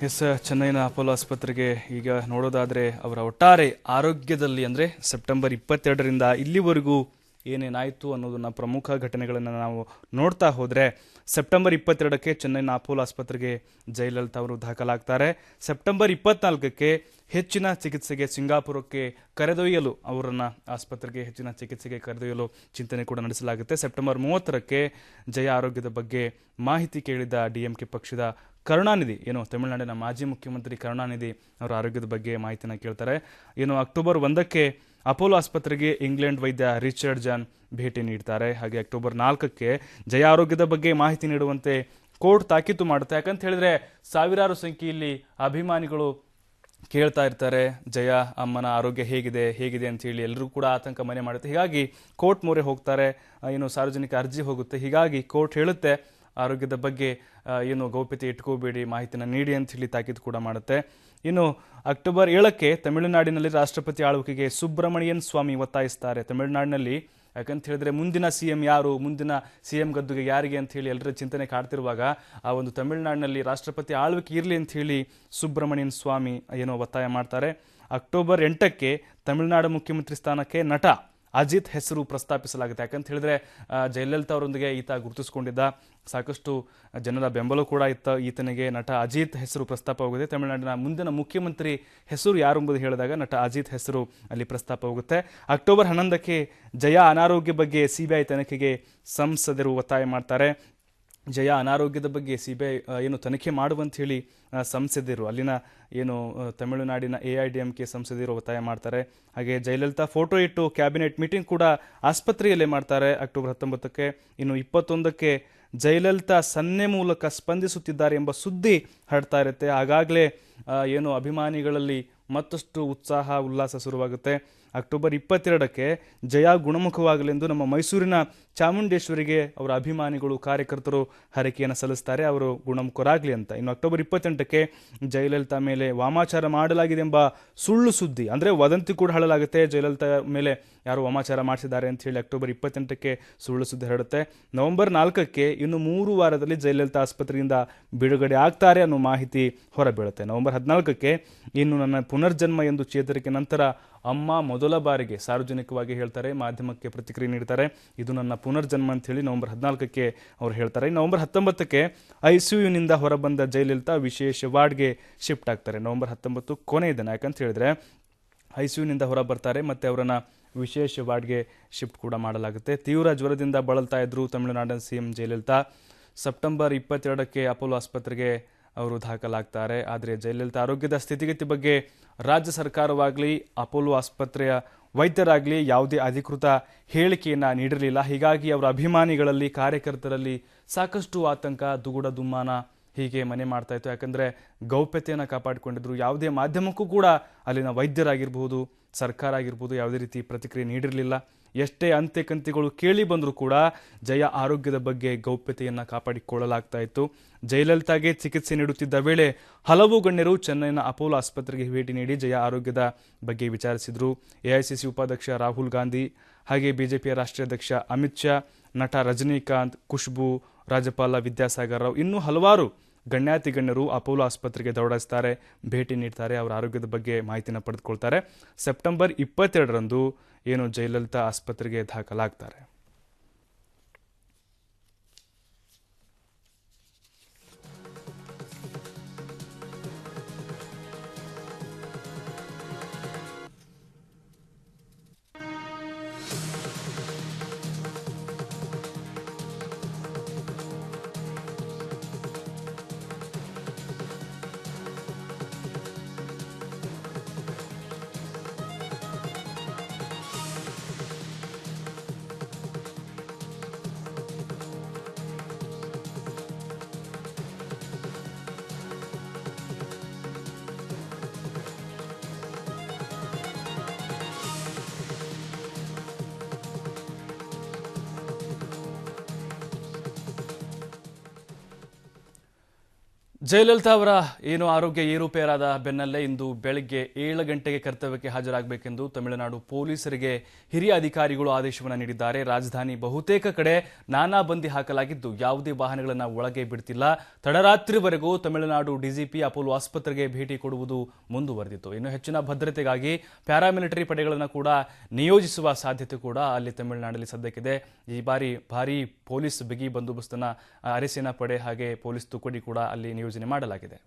ಎಸ್ ಚೆನ್ನೈನ ಅಪೋಲೋ ಆಸ್ಪತ್ರೆಗೆ ಈಗ ನೋಡೋದಾದರೆ ಅವರ ಒಟ್ಟಾರೆ ಆರೋಗ್ಯದಲ್ಲಿ ಅಂದರೆ ಸೆಪ್ಟೆಂಬರ್ ಇಪ್ಪತ್ತೆರಡರಿಂದ ಇಲ್ಲಿವರೆಗೂ ಏನೇನಾಯಿತು ಅನ್ನೋದನ್ನ ಪ್ರಮುಖ ಘಟನೆಗಳನ್ನು ನಾವು ನೋಡ್ತಾ ಹೋದರೆ ಸೆಪ್ಟೆಂಬರ್ ಇಪ್ಪತ್ತೆರಡಕ್ಕೆ ಚೆನ್ನೈನ ಅಪೋಲೋ ಆಸ್ಪತ್ರೆಗೆ ಜಯಲಲಿತಾ ಅವರು ದಾಖಲಾಗ್ತಾರೆ. ಸೆಪ್ಟೆಂಬರ್ ಇಪ್ಪತ್ನಾಲ್ಕಕ್ಕೆ ಹೆಚ್ಚಿನ ಚಿಕಿತ್ಸೆಗೆ ಸಿಂಗಾಪುರಕ್ಕೆ ಕರೆದೊಯ್ಯಲು ಅವರನ್ನು ಆಸ್ಪತ್ರೆಗೆ ಹೆಚ್ಚಿನ ಚಿಕಿತ್ಸೆಗೆ ಕರೆದೊಯ್ಯಲು ಚಿಂತನೆ ಕೂಡ ನಡೆಸಲಾಗುತ್ತೆ. ಸೆಪ್ಟೆಂಬರ್ ಮೂವತ್ತರಕ್ಕೆ ಜಯ ಆರೋಗ್ಯದ ಬಗ್ಗೆ ಮಾಹಿತಿ ಕೇಳಿದ ಡಿಎಂಕೆ ಪಕ್ಷದ ಕರುಣಾನಿಧಿ. ಏನು, ತಮಿಳುನಾಡಿನ ಮಾಜಿ ಮುಖ್ಯಮಂತ್ರಿ ಕರುಣಾನಿಧಿ ಅವರ ಆರೋಗ್ಯದ ಬಗ್ಗೆ ಮಾಹಿತಿನ ಕೇಳ್ತಾರೆ. ಏನು ಅಕ್ಟೋಬರ್ ಒಂದಕ್ಕೆ ಅಪೋಲೋ ಆಸ್ಪತ್ರೆಗೆ ಇಂಗ್ಲೆಂಡ್ ವೈದ್ಯ ರಿಚರ್ಡ್ ಜಾನ್ ಭೇಟಿ ನೀಡ್ತಾರೆ. ಹಾಗೆ ಅಕ್ಟೋಬರ್ ನಾಲ್ಕಕ್ಕೆ ಜಯ ಆರೋಗ್ಯದ ಬಗ್ಗೆ ಮಾಹಿತಿ ನೀಡುವಂತೆ ಕೋರ್ಟ್ ತಾಕೀತು ಮಾಡುತ್ತೆ. ಯಾಕಂತ ಹೇಳಿದ್ರೆ ಸಾವಿರಾರು ಸಂಖ್ಯೆಯಲ್ಲಿ ಅಭಿಮಾನಿಗಳು ಕೇಳ್ತಾ ಇರ್ತಾರೆ, ಜಯ ಅಮ್ಮನ ಆರೋಗ್ಯ ಹೇಗಿದೆ ಹೇಗಿದೆ ಅಂತ ಹೇಳಿ ಎಲ್ಲರೂ ಕೂಡ ಆತಂಕ ಮನೆ ಮಾಡುತ್ತೆ. ಹೀಗಾಗಿ ಕೋರ್ಟ್ ಮೊರೆ ಹೋಗ್ತಾರೆ ಏನು ಸಾರ್ವಜನಿಕ ಅರ್ಜಿ ಹೋಗುತ್ತೆ. ಹೀಗಾಗಿ ಕೋರ್ಟ್ ಹೇಳುತ್ತೆ, ಆರೋಗ್ಯದ ಬಗ್ಗೆ ಏನು ಗೌಪ್ಯತೆ ಇಟ್ಕೋಬೇಡಿ, ಮಾಹಿತಿನ ನೀಡಿ ಅಂತ ಹೇಳಿ ತಾಕೀತು ಕೂಡ ಮಾಡುತ್ತೆ. ಇನ್ನು ಅಕ್ಟೋಬರ್ ಏಳಕ್ಕೆ ತಮಿಳುನಾಡಿನಲ್ಲಿ ರಾಷ್ಟ್ರಪತಿ ಆಳ್ವಿಕೆಗೆ ಸುಬ್ರಹ್ಮಣ್ಯನ್ ಸ್ವಾಮಿ ಒತ್ತಾಯಿಸ್ತಾರೆ. ತಮಿಳುನಾಡಿನಲ್ಲಿ, ಯಾಕಂತ ಹೇಳಿದ್ರೆ ಮುಂದಿನ ಸಿ ಎಂ ಯಾರು, ಮುಂದಿನ ಸಿ ಎಂ ಗದ್ದುಗೆ ಯಾರಿಗೆ ಅಂತ ಹೇಳಿ ಎಲ್ಲರ ಚಿಂತನೆ ಕಾಡ್ತಿರುವಾಗ ಆ ಒಂದು ತಮಿಳುನಾಡಿನಲ್ಲಿ ರಾಷ್ಟ್ರಪತಿ ಆಳ್ವಿಕೆ ಇರಲಿ ಅಂತ ಹೇಳಿ ಸುಬ್ರಹ್ಮಣ್ಯನ್ ಸ್ವಾಮಿ ಏನೋ ಒತ್ತಾಯ ಮಾಡ್ತಾರೆ. ಅಕ್ಟೋಬರ್ ಎಂಟಕ್ಕೆ ತಮಿಳುನಾಡು ಮುಖ್ಯಮಂತ್ರಿ ಸ್ಥಾನಕ್ಕೆ ನಟ ಅಜಿತ್ ಹೆಸರು ಪ್ರಸ್ತಾಪಿಸಲಾಗುತ್ತೆ. ಯಾಕಂತ ಹೇಳಿದ್ರೆ ಜಯಲಲಿತಾ ಅವರೊಂದಿಗೆ ಈತ ಗುರುತಿಸಿಕೊಂಡಿದ್ದ ಸಾಕಷ್ಟು ಜನರ ಬೆಂಬಲ ಕೂಡ ಇತ್ತ, ಈತನಿಗೆ ನಟ ಅಜಿತ್ ಹೆಸರು ಪ್ರಸ್ತಾಪವಾಗುತ್ತೆ ತಮಿಳುನಾಡಿನ ಮುಂದಿನ ಮುಖ್ಯಮಂತ್ರಿ ಹೆಸರು ಯಾರು ಎಂಬುದು ಹೇಳಿದಾಗ ನಟ ಅಜಿತ್ ಹೆಸರು ಅಲ್ಲಿ ಪ್ರಸ್ತಾಪವಾಗುತ್ತೆ ಅಕ್ಟೋಬರ್ ಹನ್ನೊಂದಕ್ಕೆ ಜಯ ಅನಾರೋಗ್ಯ ಬಗ್ಗೆ ಸಿಬಿಐ ತನಿಖೆಗೆ ಸಂಸದರು ಒತ್ತಾಯ ಮಾಡ್ತಾರೆ. ಜಯ ಅನಾರೋಗ್ಯದ ಬಗ್ಗೆ ಸಿ ಬಿ ಐ ಏನು ತನಿಖೆ ಮಾಡುವಂತ ಹೇಳಿ ಸಂಸದರು. ಅಲ್ಲಿನ, ಏನು ತಮಿಳುನಾಡಿನ A I D M K ಸಂಸದರು ಒತ್ತಾಯ ಮಾಡ್ತಾರೆ. ಹಾಗೆ ಜಯಲಲಿತಾ ಫೋಟೋ ಇಟ್ಟು ಕ್ಯಾಬಿನೆಟ್ ಮೀಟಿಂಗ್ ಕೂಡ ಆಸ್ಪತ್ರೆಯಲ್ಲೇ ಮಾಡ್ತಾರೆ ಅಕ್ಟೋಬರ್ ಹತ್ತೊಂಬತ್ತಕ್ಕೆ. ಇನ್ನು ಇಪ್ಪತ್ತೊಂದಕ್ಕೆ ಜಯಲಲಿತಾ ಸನ್ನೆ ಮೂಲಕ ಸ್ಪಂದಿಸುತ್ತಿದ್ದಾರೆ ಎಂಬ ಸುದ್ದಿ ಹರಡ್ತಾ ಇರುತ್ತೆ. ಆಗಾಗಲೇ ಏನು ಅಭಿಮಾನಿಗಳಲ್ಲಿ ಮತ್ತಷ್ಟು ಉತ್ಸಾಹ, ಉಲ್ಲಾಸ ಶುರುವಾಗುತ್ತೆ. ಅಕ್ಟೋಬರ್ ಇಪ್ಪತ್ತೆರಡಕ್ಕೆ ಜಯ ಗುಣಮುಖವಾಗಲೆಂದು ನಮ್ಮ ಮೈಸೂರಿನ ಚಾಮುಂಡೇಶ್ವರಿಗೆ ಅವರ ಅಭಿಮಾನಿಗಳು ಕಾರ್ಯಕರ್ತರು ಹರಕೆಯನ್ನು ಸಲ್ಲಿಸ್ತಾರೆ. ಅವರು ಗುಣಮುಖರಾಗಲಿ ಅಂತ. ಇನ್ನು ಅಕ್ಟೋಬರ್ ಇಪ್ಪತ್ತೆಂಟಕ್ಕೆ ಜಯಲಲಿತಾ ಮೇಲೆ ವಾಮಾಚಾರ ಮಾಡಲಾಗಿದೆ ಎಂಬ ಸುಳ್ಳು ಸುದ್ದಿ, ಅಂದರೆ ವದಂತಿ ಕೂಡ ಹಳಲಾಗುತ್ತೆ ಜಯಲಲಿತಾ ಮೇಲೆ ಯಾರು ವಾಮಾಚಾರ ಮಾಡಿಸಿದ್ದಾರೆ ಅಂತ ಹೇಳಿ ಅಕ್ಟೋಬರ್ ಇಪ್ಪತ್ತೆಂಟಕ್ಕೆ ಸುಳ್ಳು ಸುದ್ದಿ ಹರಡುತ್ತೆ. ನವೆಂಬರ್ ನಾಲ್ಕಕ್ಕೆ ಇನ್ನು ಮೂರು ವಾರದಲ್ಲಿ ಜಯಲಲಿತಾ ಆಸ್ಪತ್ರೆಯಿಂದ ಬಿಡುಗಡೆ ಆಗ್ತಾರೆ ಅನ್ನೋ ಮಾಹಿತಿ ಹೊರಬೀಳುತ್ತೆ. ನವೆಂಬರ್ ಹದಿನಾಲ್ಕಕ್ಕೆ ಇನ್ನು ನನ್ನ ಪುನರ್ಜನ್ಮ ಎಂದು ಚೇತರಿಕೆ ನಂತರ ಅಮ್ಮ ಮೊದಲ ಬಾರಿಗೆ ಸಾರ್ವಜನಿಕವಾಗಿ ಹೇಳ್ತಾರೆ, ಮಾಧ್ಯಮಕ್ಕೆ ಪ್ರತಿಕ್ರಿಯೆ ನೀಡ್ತಾರೆ. ಇದು ನನ್ನ ಪುನರ್ಜನ್ಮ ಅಂತ ಹೇಳಿ ನವೆಂಬರ್ ಹದಿನಾಲ್ಕಕ್ಕೆ ಅವ್ರು ಹೇಳ್ತಾರೆ. ನವೆಂಬರ್ ಹತ್ತೊಂಬತ್ತಕ್ಕೆ ಐ ಸಿ ಯುನಿಂದ ಹೊರಬಂದ ಜೈಲಲಿತಾ ವಿಶೇಷ ವಾರ್ಡ್ಗೆ ಶಿಫ್ಟ್ ಆಗ್ತಾರೆ. ನವೆಂಬರ್ ಹತ್ತೊಂಬತ್ತು ಕೊನೆಯ ದಿನ. ಯಾಕಂತ ಹೇಳಿದ್ರೆ ಐಸಿಯುನಿಂದ ಹೊರ ಬರ್ತಾರೆ ಮತ್ತೆ ಅವರನ್ನ ವಿಶೇಷ ವಾರ್ಡ್ಗೆ ಶಿಫ್ಟ್ ಕೂಡ ಮಾಡಲಾಗುತ್ತೆ. ತೀವ್ರ ಜ್ವರದಿಂದ ಬಳಲ್ತಾ ಇದ್ರು ತಮಿಳುನಾಡಿನ ಸಿಎಂ ಜಯಲಲಿತಾ. ಸೆಪ್ಟೆಂಬರ್ ಇಪ್ಪತ್ತೆರಡಕ್ಕೆ ಅಪೋಲೋ ಆಸ್ಪತ್ರೆಗೆ ಅವರು ದಾಖಲಾಗ್ತಾರೆ. ಆದರೆ ಜಯಲಲಿತಾ ಆರೋಗ್ಯದ ಸ್ಥಿತಿಗತಿ ಬಗ್ಗೆ ರಾಜ್ಯ ಸರ್ಕಾರವಾಗಲಿ, ಅಪೋಲೋ ಆಸ್ಪತ್ರೆಯ ವೈದ್ಯರಾಗಲಿ ಯಾವುದೇ ಅಧಿಕೃತ ಹೇಳಿಕೆಯನ್ನು ನೀಡಿರಲಿಲ್ಲ. ಹೀಗಾಗಿ ಅವರ ಅಭಿಮಾನಿಗಳಲ್ಲಿ, ಕಾರ್ಯಕರ್ತರಲ್ಲಿ ಸಾಕಷ್ಟು ಆತಂಕ, ದುಗುಡ, ದುಮ್ಮಾನ ಹೀಗೆ ಮನೆ ಮಾಡ್ತಾ ಇತ್ತು. ಯಾಕಂದರೆ ಗೌಪ್ಯತೆಯನ್ನು ಕಾಪಾಡಿಕೊಂಡಿದ್ರು. ಯಾವುದೇ ಮಾಧ್ಯಮಕ್ಕೂ ಕೂಡ ಅಲ್ಲಿನ ವೈದ್ಯರಾಗಿರ್ಬೋದು, ಸರ್ಕಾರ ಆಗಿರ್ಬೋದು ಯಾವುದೇ ರೀತಿ ಪ್ರತಿಕ್ರಿಯೆ ನೀಡಿರಲಿಲ್ಲ. ಎಷ್ಟೇ ಅಂತ್ಯಕಂತಿಗಳು ಕೇಳಿ ಬಂದರೂ ಕೂಡ ಜಯ ಆರೋಗ್ಯದ ಬಗ್ಗೆ ಗೌಪ್ಯತೆಯನ್ನು ಕಾಪಾಡಿಕೊಳ್ಳಲಾಗ್ತಾ ಇತ್ತು. ಜಯಲಲಿತಾಗೆ ಚಿಕಿತ್ಸೆ ನೀಡುತ್ತಿದ್ದ ವೇಳೆ ಹಲವು ಗಣ್ಯರು ಚೆನ್ನೈನ ಅಪೋಲೋ ಆಸ್ಪತ್ರೆಗೆ ಭೇಟಿ ನೀಡಿ ಜಯ ಆರೋಗ್ಯದ ಬಗ್ಗೆ ವಿಚಾರಿಸಿದರು. ಎಐಸಿಸಿ ಉಪಾಧ್ಯಕ್ಷ ರಾಹುಲ್ ಗಾಂಧಿ ಹಾಗೆ ಬಿಜೆಪಿಯ ರಾಷ್ಟ್ರೀಯ ಅಧ್ಯಕ್ಷ ಅಮಿತ್ ಶಾ, ನಟ ರಜನೀಕಾಂತ್, ಖುಷ್ಬು, ರಾಜ್ಯಪಾಲ ವಿದ್ಯಾಸಾಗರ್ ರಾವ್ ಇನ್ನೂ ಹಲವಾರು ಗಣ್ಯಾತಿ ಗಣ್ಯರು ಅಪೋಲೋ ಆಸ್ಪತ್ರೆಗೆ ದೌಡಾಯಿಸ್ತಾರೆ. ಭೇಟಿ ನೀಡ್ತಾರೆ, ಅವರ ಆರೋಗ್ಯದ ಬಗ್ಗೆ ಮಾಹಿತಿನ ಪಡೆದುಕೊಳ್ತಾರೆ. ಸೆಪ್ಟೆಂಬರ್ ಇಪ್ಪತ್ತೆರಡರಂದು ಏನು ಜಯಲಲಿತಾ ಆಸ್ಪತ್ರೆಗೆ ದಾಖಲಾಗ್ತಾರೆ. ಜಯಲಲಿತಾ ಅವರ ಏನು ಆರೋಗ್ಯ ಏರುಪೇರಾದ ಬೆನ್ನಲ್ಲೇ ಇಂದು ಬೆಳಗ್ಗೆ ಏಳು ಗಂಟೆಗೆ ಕರ್ತವ್ಯಕ್ಕೆ ಹಾಜರಾಗಬೇಕೆಂದು ತಮಿಳುನಾಡು ಪೊಲೀಸರಿಗೆ ಹಿರಿಯ ಅಧಿಕಾರಿಗಳು ಆದೇಶವನ್ನು ನೀಡಿದ್ದಾರೆ. ರಾಜಧಾನಿ ಬಹುತೇಕ ಕಡೆ ನಾನಾ ಬಂದಿ ಹಾಕಲಾಗಿದ್ದು ಯಾವುದೇ ವಾಹನಗಳನ್ನು ಒಳಗೆ ಬಿಡ್ತಿಲ್ಲ. ತಡರಾತ್ರಿವರೆಗೂ ತಮಿಳುನಾಡು ಡಿಜಿಪಿ ಅಪೋಲೋ ಆಸ್ಪತ್ರೆಗೆ ಭೇಟಿ ಕೊಡುವುದು ಮುಂದುವರೆದಿತ್ತು. ಇನ್ನು ಹೆಚ್ಚಿನ ಭದ್ರತೆಗಾಗಿ ಪ್ಯಾರಾಮಿಲಿಟರಿ ಪಡೆಗಳನ್ನು ಕೂಡ ನಿಯೋಜಿಸುವ ಸಾಧ್ಯತೆ ಕೂಡ ಅಲ್ಲಿ ತಮಿಳುನಾಡಲ್ಲಿ ಸದ್ಯಕ್ಕಿದೆ. ಈ ಬಾರಿ ಭಾರಿ ಪೊಲೀಸ್ ಬಿಗಿ ಬಂದೋಬಸ್ತನ್ನು ಅರೆಸೇನಾ ಪಡೆ ಹಾಗೆ ಪೊಲೀಸ್ ತುಕಡಿ ಕೂಡ ಅಲ್ಲಿ ನಿಯೋಜನೆ ಮಾಡಲಾಗಿದೆ.